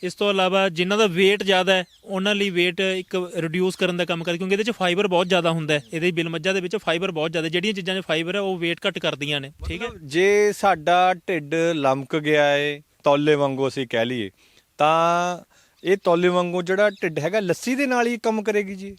ਇਸ ਤੋਂ ਇਲਾਵਾ ਜਿਨ੍ਹਾਂ ਦਾ weight ਜ਼ਿਆਦਾ ਹੈ, ਉਹਨਾਂ ਲਈ weight ਇੱਕ ਰਿਡਿਊਸ ਕਰਨ ਦਾ ਕੰਮ ਕਰਦਾ, ਕਿਉਂਕਿ ਇਹਦੇ ਚ ਫਾਈਬਰ ਬਹੁਤ ਜ਼ਿਆਦਾ ਹੁੰਦਾ ਹੈ, ਇਹਦੇ ਬਿਲ ਮੱਝਾਂ ਦੇ ਵਿੱਚ ਫਾਈਬਰ ਬਹੁਤ ਜ਼ਿਆਦਾ, ਜਿਹੜੀਆਂ ਚੀਜ਼ਾਂ 'ਚ ਫਾਈਬਰ ਹੈ, ਉਹ weight ਘੱਟ ਕਰਦੀਆਂ ਨੇ, ਠੀਕ ਹੈ। ਜੇ ਸਾਡਾ ਢਿੱਡ ਲਮਕ ਗਿਆ ਏ ਤੌਲੇ ਵਾਂਗੂ ਅਸੀਂ ਕਹਿ ਲਈਏ। ਤਾਂ ਇਹ ਤੌਲੇ ਵਾਂਗੂ ਜਿਹੜਾ ਢਿੱਡ ਹੈਗਾ, ਲੱਸੀ ਦੇ ਨਾਲ ਹੀ ਕੰਮ ਕਰੇਗੀ ਜੀ।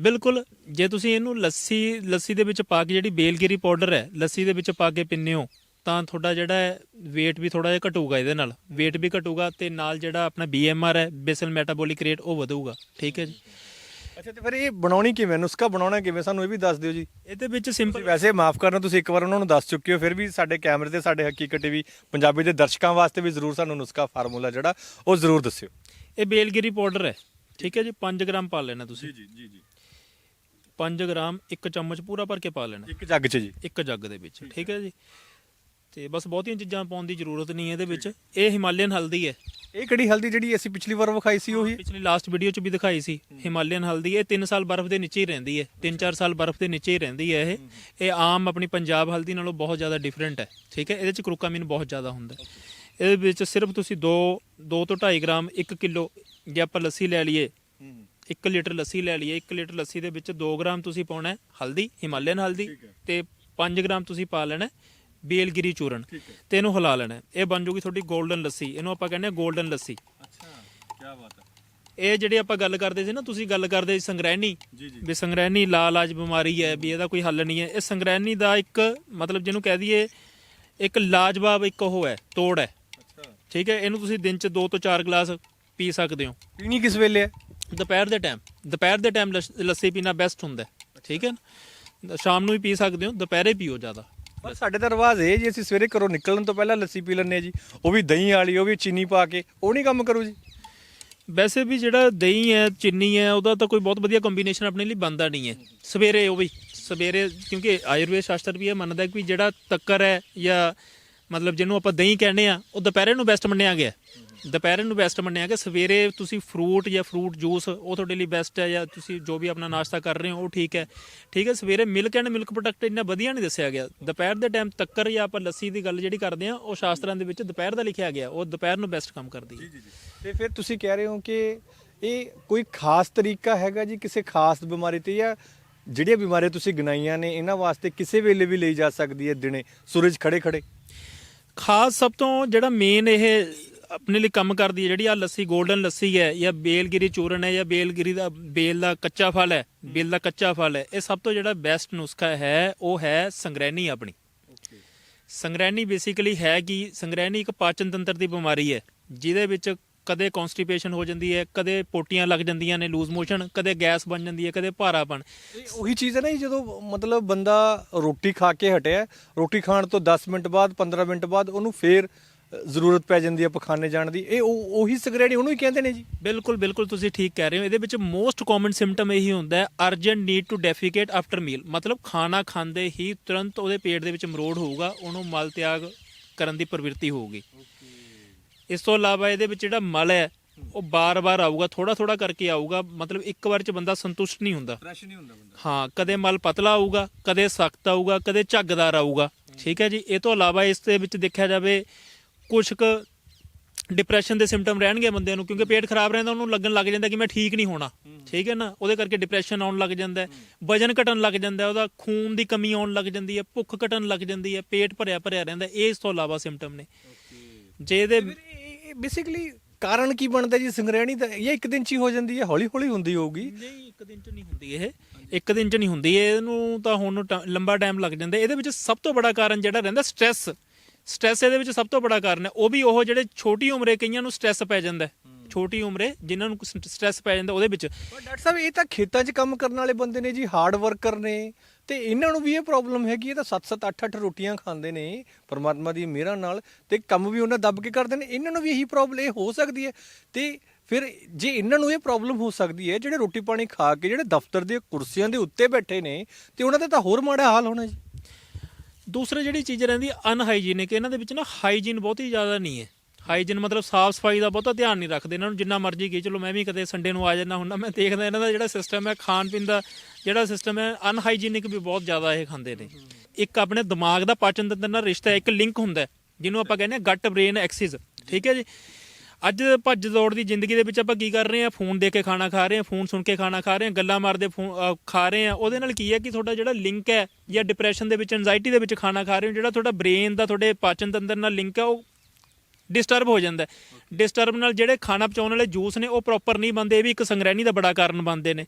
ਬਿਲਕੁਲ, ਜੇ ਤੁਸੀਂ ਇਹਨੂੰ ਲੱਸੀ ਲੱਸੀ ਦੇ ਵਿੱਚ ਪਾ ਕੇ ਜਿਹੜੀ ਬੇਲਗਿਰੀ ਪਾਊਡਰ ਹੈ, ਲੱਸੀ ਦੇ ਵਿੱਚ ਪਾ ਕੇ ਪੀਂਦੇ ਹੋ, ਤਾਂ ਤੁਹਾਡਾ ਜਿਹੜਾ ਹੈ, weight ਵੀ ਥੋੜਾ ਜਿਹਾ ਘਟੂਗਾ ਇਹਦੇ ਨਾਲ। weight ਵੀ ਘਟੂਗਾ ਤੇ ਨਾਲ ਜਿਹੜਾ ਆਪਣਾ BMR ਹੈ ਬੇਸਲ ਮੈਟਾਬੋਲਿਕ ਰੇਟ ਉਹ ਵਧੂਗਾ। ਠੀਕ ਹੈ ਜੀ। ਅੱਛਾ ਤੇ ਫਿਰ ਇਹ ਬਣਾਉਣੀ ਕਿਵੇਂ? ਨੁਸਖਾ ਬਣਾਉਣਾ ਕਿਵੇਂ? ਸਾਨੂੰ ਇਹ ਵੀ ਦੱਸ ਦਿਓ ਜੀ। ਇਹਦੇ ਵਿੱਚ ਤੁਸੀਂ ਸਿੰਪਲ ਵੈਸੇ ਮਾਫ ਕਰਨਾ ਤੁਸੀਂ ਇੱਕ ਵਾਰ ਉਹਨਾਂ ਨੂੰ ਦੱਸ ਚੁੱਕੇ ਹੋ ਫਿਰ ਵੀ ਸਾਡੇ ਕੈਮਰੇ ਤੇ ਸਾਡੇ ਹਕੀਕਤ ਟੀਵੀ ਪੰਜਾਬੀ ਦੇ ਦਰਸ਼ਕਾਂ ਵਾਸਤੇ ਵੀ ਜ਼ਰੂਰ ਸਾਨੂੰ ਨੁਸਖਾ ਫਾਰਮੂਲਾ ਜਿਹੜਾ ਉਹ ਜ਼ਰੂਰ ਦੱਸਿਓ। ਇਹ ਬੇਲਗਿਰੀ ਪਾਊਡਰ ਹੈ ਠੀਕ ਹੈ ਜੀ? 5 ਗ੍ਰਾਮ ਪਾ ਲੈਣਾ ਤੁਸੀਂ। ਜੀ ਜੀ ਜੀ 5 ਗ੍ਰਾਮ ਇੱਕ ਚਮਚ ਪੂਰਾ ਭਰ ਕੇ ਪਾ ਲੈਣਾ। ਇੱਕ ਜੱਗ 'ਚ ਜੀ। ਇੱਕ ਜੱਗ ਦੇ ਵਿੱਚ ਠੀਕ ਹੈ ਜੀ? ਤੇ ਬਸ ਬਹੁਤੀਆਂ ਚੀਜ਼ਾਂ ਪਾਉਣ ਦੀ ਜ਼ਰੂਰਤ ਨਹੀਂ ਹੈ ਇਹਦੇ ਵਿੱਚ। ਇਹ ਹਿਮਾਲਯਨ ਹਲਦੀ ਹੈ। ਇਹ ਕਿਹੜੀ ਹਲਦੀ ਜਿਹੜੀ ਅਸੀਂ ਪਿਛਲੀ ਵਾਰ ਵਿਖਾਈ ਸੀ ਉਹੀ? ਪਿਛਲੀ ਲਾਸਟ ਵੀਡੀਓ 'ਚ ਵੀ ਦਿਖਾਈ ਸੀ। ਹਿਮਾਲਯਨ ਹਲਦੀ ਇਹ 3 ਸਾਲ ਬਰਫ਼ ਦੇ ਨੀਚੇ ਹੀ ਰਹਿੰਦੀ ਹੈ। 3-4 ਸਾਲ ਬਰਫ਼ ਦੇ ਨੀਚੇ ਹੀ ਰਹਿੰਦੀ ਹੈ ਇਹ। ਇਹ ਆਮ ਆਪਣੀ ਪੰਜਾਬ ਹਲਦੀ ਨਾਲੋਂ ਬਹੁਤ ਜ਼ਿਆਦਾ ਡਿਫਰੈਂਟ ਹੈ। ਠੀਕ ਹੈ? ਇਹਦੇ 'ਚ ਕਰੂਕਾਮਿਨ ਬਹੁਤ ਜ਼ਿਆਦਾ ਹੁੰਦਾ ਹੈ। ਇਹਦੇ ਵਿੱਚ ਸਿਰਫ ਤੁਸੀਂ 2 2 ਤੋਂ 2.5 ਗ੍ਰਾਮ 1 ਕਿਲੋ ਜੇ ਆਪਾਂ ਲੱਸੀ ਲੈ ਲਈਏ 1 ਲੀਟਰ ਲੱਸੀ ਲੈ ਲਈਏ 1 ਲੀਟਰ ਲੱਸੀ ਦੇ ਵਿੱਚ 2 ਗ੍ਰਾਮ ਤੁਸੀਂ ਪਾਉਣਾ ਹੈ ਹਲਦੀ ਹਿਮਾਲਯਨ ਹਲਦੀ ਤੇ 5 ਗ੍ਰਾਮ ਤੁਸੀਂ ਪਾ ਲੈਣਾ ਬੇਲਗਿਰੀ ਚੂਰਨ। ਤੇ ਇਹਨੂੰ ਹਿਲਾ ਲੈਣਾ ਹੈ। ਇਹ ਬਣ ਜੂਗੀ ਤੁਹਾਡੀ 골ਡਨ ਲੱਸੀ। ਇਹਨੂੰ ਆਪਾਂ ਕਹਿੰਦੇ ਆ 골ਡਨ ਲੱਸੀ। ਅੱਛਾ ਕੀ ਬਾਤ ਹੈ। ਇਹ ਜਿਹੜੀ ਆਪਾਂ ਗੱਲ ਕਰਦੇ ਸੀ ਨਾ ਤੁਸੀਂ ਗੱਲ ਕਰਦੇ ਸੀ ਸੰਗ੍ਰਹਿਣੀ। ਵੀ ਸੰਗ੍ਰਹਿਣੀ ਲਾਲਾਜ ਬਿਮਾਰੀ ਹੈ ਵੀ ਇਹਦਾ ਕੋਈ ਹੱਲ ਨਹੀਂ ਹੈ। ਇਹ ਸੰਗ੍ਰਹਿਣੀ ਦਾ ਇੱਕ ਮਤਲਬ ਜਿਹਨੂੰ ਕਹਿ ਦਈਏ ਇੱਕ ਲਾਜਵਾਬ ਇੱਕ ਉਹ ਹੈ ਤੋੜ ਹੈ। ਅੱਛਾ। ਠੀਕ ਹੈ? ਇਹਨੂੰ ਤੁਸੀਂ ਦਿਨ ਚ 2 ਤੋਂ 4 ਗਲਾਸ ਪੀ ਸਕਦੇ ਹੋ। ਪੀਣੀ ਕਿਸ ਵੇਲੇ ਹੈ? ਦੁਪਹਿਰ ਦੇ ਟਾਈਮ ਦੁਪਹਿਰ ਦੇ ਟਾਈਮ ਲੱਸੀ ਪੀਣਾ ਬੈਸਟ ਹੁੰਦਾ ਹੈ। ਠੀਕ ਹੈ ਨਾ? ਸ਼ਾਮ ਨੂੰ ਵੀ ਪੀ ਸਕਦੇ ਹੋ ਦੁਪਹਿਰੇ ਪੀਓ ਜ਼ਿਆਦਾ। ਪਰ ਸਾਡੇ ਤਾਂ ਰਿਵਾਜ ਇਹ ਜੀ, ਅਸੀਂ ਸਵੇਰੇ ਘਰੋਂ ਨਿਕਲਣ ਤੋਂ ਪਹਿਲਾਂ ਲੱਸੀ ਪੀ ਲੈਂਦੇ ਹਾਂ ਜੀ। ਉਹ ਵੀ ਦਹੀਂ ਵਾਲੀ, ਉਹ ਵੀ ਚੀਨੀ ਪਾ ਕੇ, ਉਹ ਨਹੀਂ ਕੰਮ ਕਰੂ ਜੀ। ਵੈਸੇ ਵੀ ਜਿਹੜਾ ਦਹੀਂ ਹੈ, ਚੀਨੀ ਹੈ, ਉਹਦਾ ਤਾਂ ਕੋਈ ਬਹੁਤ ਵਧੀਆ ਕੰਬੀਨੇਸ਼ਨ ਆਪਣੇ ਲਈ ਬਣਦਾ ਨਹੀਂ ਹੈ। ਸਵੇਰੇ ਉਹ ਵੀ, ਸਵੇਰੇ ਕਿਉਂਕਿ ਆਯੁਰਵੇਦ ਸ਼ਾਸਤਰ ਵੀ ਇਹ ਮੰਨਦਾ ਹੈ ਕਿ ਜਿਹੜਾ ਤੱਕਰ ਹੈ ਜਾਂ ਮਤਲਬ ਜਿਹਨੂੰ ਆਪਾਂ ਦਹੀਂ ਕਹਿੰਦੇ ਆ ਉਹ ਦੁਪਹਿਰੇ ਨੂੰ ਬੈਸਟ ਮੰਨਿਆ ਗਿਆ ਦੁਪਹਿਰੇ ਨੂੰ ਬੈਸਟ ਮੰਨਿਆ ਗਿਆ ਸਵੇਰੇ ਤੁਸੀਂ ਫਰੂਟ ਜਾਂ ਫਰੂਟ ਜੂਸ ਉਹ ਤੁਹਾਡੇ ਲਈ ਬੈਸਟ ਹੈ ਜਾਂ ਤੁਸੀਂ ਜੋ ਵੀ ਆਪਣਾ ਨਾਸ਼ਤਾ ਕਰ ਰਹੇ ਹੋ ਉਹ ਠੀਕ ਹੈ। ਠੀਕ ਹੈ ਸਵੇਰੇ ਮਿਲਕ ਐਂਡ ਮਿਲਕ ਪ੍ਰੋਡਕਟ ਇੰਨਾ ਵਧੀਆ ਨਹੀਂ ਦੱਸਿਆ ਗਿਆ। ਦੁਪਹਿਰ ਦੇ ਟਾਈਮ ਤੱਕਰ ਜਾਂ ਆਪਾਂ ਲੱਸੀ ਦੀ ਗੱਲ ਜਿਹੜੀ ਕਰਦੇ ਆ ਉਹ ਸ਼ਾਸਤਰਾਂ ਦੇ ਵਿੱਚ ਦੁਪਹਿਰ ਦਾ ਲਿਖਿਆ ਗਿਆ ਉਹ ਦੁਪਹਿਰ ਨੂੰ ਬੈਸਟ ਕੰਮ ਕਰਦੀ ਹੈ। ਤੇ ਫਿਰ ਤੁਸੀਂ ਕਹਿ ਰਹੇ ਹੋ ਕਿ ਇਹ ਕੋਈ ਖਾਸ ਤਰੀਕਾ ਹੈਗਾ ਜੀ ਕਿਸੇ ਖਾਸ ਬਿਮਾਰੀ ਤੇ ਜਾਂ ਜਿਹੜੀਆਂ ਬਿਮਾਰੀਆਂ ਤੁਸੀਂ ਗਿਣਾਈਆਂ ਨੇ ਇਹਨਾਂ ਵਾਸਤੇ ਕਿਸੇ ਵੇਲੇ ਵੀ ਲਈ ਜਾ ਸਕਦੀ ਹੈ ਦਿਨੇ? ਸੂਰਜ ਖੜੇ ਖੜੇ। ਖਾਸ ਸਭ ਤੋਂ ਜਿਹੜਾ ਮੇਨ ਇਹ ਆਪਣੇ ਲਈ ਕੰਮ ਕਰਦੀ ਹੈ। ਜਿਹੜੀ ਆ ਲੱਸੀ 골ਡਨ ਲੱਸੀ ਹੈ, ਜਾਂ ਬੇਲਗਿਰੀ ਚੂਰਨ ਹੈ, ਜਾਂ ਬੇਲਗਿਰੀ ਦਾ, ਬੇਲ ਦਾ ਕੱਚਾ ਫਲ ਹੈ, ਬੇਲ ਦਾ ਕੱਚਾ ਫਲ ਹੈ, ਇਹ ਸਭ ਤੋਂ ਜਿਹੜਾ ਬੈਸਟ ਨੁਸਖਾ ਹੈ, ਉਹ ਹੈ ਸੰਗ੍ਰਹਿਣੀ ਆਪਣੀ। ਸੰਗ੍ਰਹਿਣੀ ਬੇਸਿਕਲੀ ਹੈ ਕਿ ਸੰਗ੍ਰਹਿਣੀ ਇੱਕ ਪਾਚਨ ਤੰਤਰ ਦੀ ਬਿਮਾਰੀ ਹੈ, ਜਿਹਦੇ ਵਿੱਚ ਕਦੇ ਕਨਸਟੀਪੇਸ਼ਨ ਹੋ ਜਾਂਦੀ ਹੈ, ਕਦੇ ਪੋਟੀਆਂ ਲੱਗ ਜਾਂਦੀਆਂ ਨੇ ਲੂਜ਼ ਮੋਸ਼ਨ ਕਦੇ ਗੈਸ ਬਣ ਜਾਂਦੀ ਹੈ, ਕਦੇ ਭਾਰਾਪਣ। ਇਹ ਉਹੀ ਚੀਜ਼ ਹੈ ਨਾ ਜੀ, ਜਦੋਂ ਮਤਲਬ ਬੰਦਾ ਰੋਟੀ ਖਾ ਕੇ ਹਟਿਆ, ਰੋਟੀ ਖਾਣ ਤੋਂ 10 ਮਿੰਟ ਬਾਅਦ 15 ਮਿੰਟ ਬਾਅਦ ਉਹਨੂੰ ਫੇਰ ਜ਼ਰੂਰਤ ਪੈ ਜਾਂਦੀ ਹੈ ਪਖਾਨੇ ਜਾਣ ਦੀ ਇਹ ਉਹ- ਉਹੀ ਸਿਗਰੇਟ ਉਹਨੂੰ ਹੀ ਕਹਿੰਦੇ ਨੇ ਜੀ। ਬਿਲਕੁਲ ਬਿਲਕੁਲ ਤੁਸੀਂ ਠੀਕ ਕਹਿ ਰਹੇ ਹੋ। ਇਹਦੇ ਵਿੱਚ ਮੋਸਟ ਕਾਮਨ ਸਿੰਪਟਮ ਇਹੀ ਹੁੰਦਾ ਹੈ urgent need to defecate after meal ਮਤਲਬ ਖਾਣਾ ਖਾਂਦੇ ਹੀ ਤੁਰੰਤ ਉਹਦੇ ਪੇਟ ਦੇ ਵਿੱਚ ਮਰੋੜ ਹੋਊਗਾ ਉਹਨੂੰ ਮਲ ਤਿਆਗ ਕਰਨ ਦੀ ਪ੍ਰਵਿਰਤੀ ਹੋਊਗੀ। ਇਸ ਤੋਂ ਇਲਾਵਾ ਇਹਦੇ ਵਿੱਚ ਜਿਹੜਾ ਮਲ ਹੈ ਉਹ ਬਾਰ-ਬਾਰ ਆਊਗਾ ਥੋੜਾ-ਥੋੜਾ ਕਰਕੇ ਆਊਗਾ ਮਤਲਬ ਇੱਕ ਵਾਰ ਚ ਬੰਦਾ ਸੰਤੁਸ਼ਟ ਨਹੀਂ ਹੁੰਦਾ। ਫਰੈਸ਼ ਨਹੀਂ ਹੁੰਦਾ ਬੰਦਾ। ਹਾਂ ਕਦੇ ਮਲ ਪਤਲਾ ਆਊਗਾ ਕਦੇ ਸਖਤ ਆਊਗਾ ਕਦੇ ਝੱਗਦਾਰ ਆਊਗਾ। ਠੀਕ ਹੈ ਜੀ ਇਹ ਤੋਂ ਇਲਾਵਾ ਇਸ ਦੇ ਵਿੱਚ ਦੇਖਿਆ ਜਾਵੇ ਕੁਝ ਕੁ ਡਿਪਰੈਸ਼ਨ ਦੇ ਸਿੰਪਟਮ ਰਹਿਣਗੇ ਬੰਦੇ ਨੂੰ ਕਿਉਂਕਿ ਪੇਟ ਖਰਾਬ ਰਹਿੰਦਾ ਉਹਨੂੰ ਲੱਗਣ ਲੱਗ ਜਾਂਦਾ ਕਿ ਮੈਂ ਠੀਕ ਨਹੀਂ ਹੋਣਾ। ਠੀਕ ਹੈ ਨਾ? ਉਹਦੇ ਕਰਕੇ ਡਿਪਰੈਸ਼ਨ ਆਉਣ ਲੱਗ ਜਾਂਦਾ ਹੈ। ਵਜਨ ਘਟਣ ਲੱਗ ਜਾਂਦਾ ਉਹਦਾ ਖੂਨ ਦੀ ਕਮੀ ਆਉਣ ਲੱਗ ਜਾਂਦੀ ਹੈ ਭੁੱਖ ਘਟਣ ਲੱਗ ਜਾਂਦੀ ਹੈ ਪੇਟ ਭਰਿਆ ਭਰਿਆ ਰਹਿੰਦਾ ਇਸ ਤੋਂ ਇਲਾਵਾ ਸਿੰਪਟਮ ਨੇ। ਜੇ ਇਹਦੇ ਬੇਸਿਕਲੀ ਕਾਰਨ ਕੀ ਬਣਦਾ ਜੀ? ਸੰਗਰੇਣੀ ਦਾ ਇਹ ਇੱਕ ਦਿਨ ਚ ਹੀ ਹੋ ਜਾਂਦੀ ਹੈ ਹੌਲੀ ਹੌਲੀ ਹੁੰਦੀ ਹੋਊਗੀ। ਨਹੀਂ ਇੱਕ ਦਿਨ ਚ ਨਹੀਂ ਹੁੰਦੀ ਇਹ। ਇੱਕ ਦਿਨ ਚ ਨਹੀਂ ਹੁੰਦੀ। ਇਹਨੂੰ ਤਾਂ ਹੁਣ ਲੰਬਾ ਟਾਈਮ ਲੱਗ ਜਾਂਦਾ ਇਹਦੇ ਵਿੱਚ ਸਭ ਤੋਂ ਬੜਾ ਕਾਰਨ ਜਿਹੜਾ ਰਹਿੰਦਾ ਸਟ੍ਰੈਸ ਸਟ੍ਰੈਸ ਇਹਦੇ ਵਿੱਚ ਸਭ ਤੋਂ ਬੜਾ ਕਾਰਨ ਹੈ। ਉਹ ਵੀ ਉਹ ਜਿਹੜੇ ਛੋਟੀ ਉਮਰੇ ਕਈਆਂ ਨੂੰ ਸਟ੍ਰੈਸ ਪੈ ਜਾਂਦਾ ਹੈ। ਛੋਟੀ ਉਮਰੇ ਜਿਨ੍ਹਾਂ ਨੂੰ ਸਟ੍ਰੈਸ ਪੈ ਜਾਂਦਾ ਉਹਦੇ ਵਿੱਚ। ਡਾਕਟਰ ਸਾਹਿਬ ਇਹ ਤਾਂ ਖੇਤਾਂ 'ਚ ਕੰਮ ਕਰਨ ਵਾਲੇ ਬੰਦੇ ਨੇ ਜੀ ਹਾਰਡ ਵਰਕਰ ਨੇ। ਤੇ ਇਹਨਾਂ ਨੂੰ ਵੀ ਇਹ ਪ੍ਰੋਬਲਮ ਹੈਗੀ ਇਹ ਤਾਂ 7-7 8-8 ਰੋਟੀਆਂ ਖਾਂਦੇ ਨੇ ਪਰਮਾਤਮਾ ਦੀ ਮਿਹਰ ਨਾਲ ਤੇ ਕੰਮ ਵੀ ਉਹਨਾਂ ਦੱਬ ਕੇ ਕਰਦੇ ਨੇ। ਇਹਨਾਂ ਨੂੰ ਵੀ ਇਹੀ ਪ੍ਰੋਬਲਮ ਇਹ ਹੋ ਸਕਦੀ ਹੈ। ਤੇ ਫਿਰ ਜੇ ਇਹਨਾਂ ਨੂੰ ਇਹ ਪ੍ਰੋਬਲਮ ਹੋ ਸਕਦੀ ਹੈ ਜਿਹੜੇ ਰੋਟੀ ਪਾਣੀ ਖਾ ਕੇ ਜਿਹੜੇ ਦਫ਼ਤਰ ਦੇ ਕੁਰਸੀਆਂ ਦੇ ਉੱਤੇ ਬੈਠੇ ਨੇ ਤੇ ਉਹਨਾਂ ਦਾ ਤਾਂ ਹੋਰ ਮਾੜਾ ਹਾਲ ਹੋਣਾ ਜੀ। ਦੂਸਰੇ ਜਿਹੜੀ ਚੀਜ਼ ਰਹਿੰਦੀ ਅਨਹਾਈਜੀਨਿਕ ਇਹਨਾਂ ਦੇ ਵਿੱਚ ਨਾ ਹਾਈਜੀਨ ਬਹੁਤ ਹੀ ਜ਼ਿਆਦਾ ਨਹੀਂ ਹੈ। ਹਾਈਜੀਨ ਮਤਲਬ ਸਾਫ਼ ਸਫ਼ਾਈ ਦਾ ਬਹੁਤਾ ਧਿਆਨ ਨਹੀਂ ਰੱਖਦੇ, ਇਹਨਾਂ ਨੂੰ ਜਿੰਨਾ ਮਰਜ਼ੀ ਕੀ ਚਲੋ ਮੈਂ ਵੀ ਕਦੇ ਸੰਡੇ ਨੂੰ ਆ ਜਾਂਦਾ ਹੁੰਦਾ, ਮੈਂ ਦੇਖਦਾ ਇਹਨਾਂ ਦਾ ਜਿਹੜਾ ਸਿਸਟਮ ਹੈ, ਖਾਣ ਪੀਣ ਦਾ ਜਿਹੜਾ ਸਿਸਟਮ ਹੈ ਅਨਹਾਈਜੀਨਿਕ ਵੀ ਬਹੁਤ ਜ਼ਿਆਦਾ ਇਹ ਖਾਂਦੇ ਨੇ। ਇੱਕ ਆਪਣੇ ਦਿਮਾਗ ਦਾ ਪਾਚਨ ਤੰਤਰ ਨਾਲ ਰਿਸ਼ਤਾ ਇੱਕ ਲਿੰਕ ਹੁੰਦਾ ਜਿਹਨੂੰ ਆਪਾਂ ਕਹਿੰਦੇ ਆ ਗੱਟ ਬ੍ਰੇਨ ਐਕਸਿਸ ਠੀਕ ਹੈ ਜੀ? ਅੱਜ ਭੱਜ ਦੌੜ ਦੀ ਜ਼ਿੰਦਗੀ ਦੇ ਵਿੱਚ ਆਪਾਂ ਕੀ ਕਰ ਰਹੇ ਆ ਫੋਨ ਦੇ ਕੇ ਖਾਣਾ ਖਾ ਰਹੇ ਆ ਫੋਨ ਸੁਣ ਕੇ ਖਾਣਾ ਖਾ ਰਹੇ ਆ ਗੱਲਾਂ ਮਾਰਦੇ ਫੋਨ ਖਾ ਰਹੇ ਆ ਉਹਦੇ ਨਾਲ ਕੀ ਹੈ ਕਿ ਤੁਹਾਡਾ ਜਿਹੜਾ ਲਿੰਕ ਹੈ ਜਾਂ ਡਿਪਰੈਸ਼ਨ ਦੇ ਵਿੱਚ ਐਂਜ਼ਾਈਟੀ ਦੇ ਵਿੱਚ ਖਾਣਾ ਖਾ ਰਹੇ ਹੋ, ਜਿਹੜਾ ਤੁਹਾਡਾ ਬ੍ਰੇਨ ਦਾ, ਤੁਹਾਡੇ ਪਾਚਨ ਤੰਤਰ ਨਾਲ ਲਿੰਕ ਹੈ, ਉਹ ਡਿਸਟਰਬ ਹੋ ਜਾਂਦਾ ਡਿਸਟਰਬ ਨਾਲ ਜਿਹੜੇ ਖਾਣਾ ਪਚਾਉਣ ਵਾਲੇ ਜੂਸ ਨੇ, ਉਹ ਪ੍ਰੋਪਰ ਨਹੀਂ ਬਣਦੇ, ਇਹ ਵੀ ਇੱਕ ਸੰਗ੍ਰਹਿਣੀ ਦਾ ਬੜਾ ਕਾਰਨ ਬਣਦੇ ਨੇ।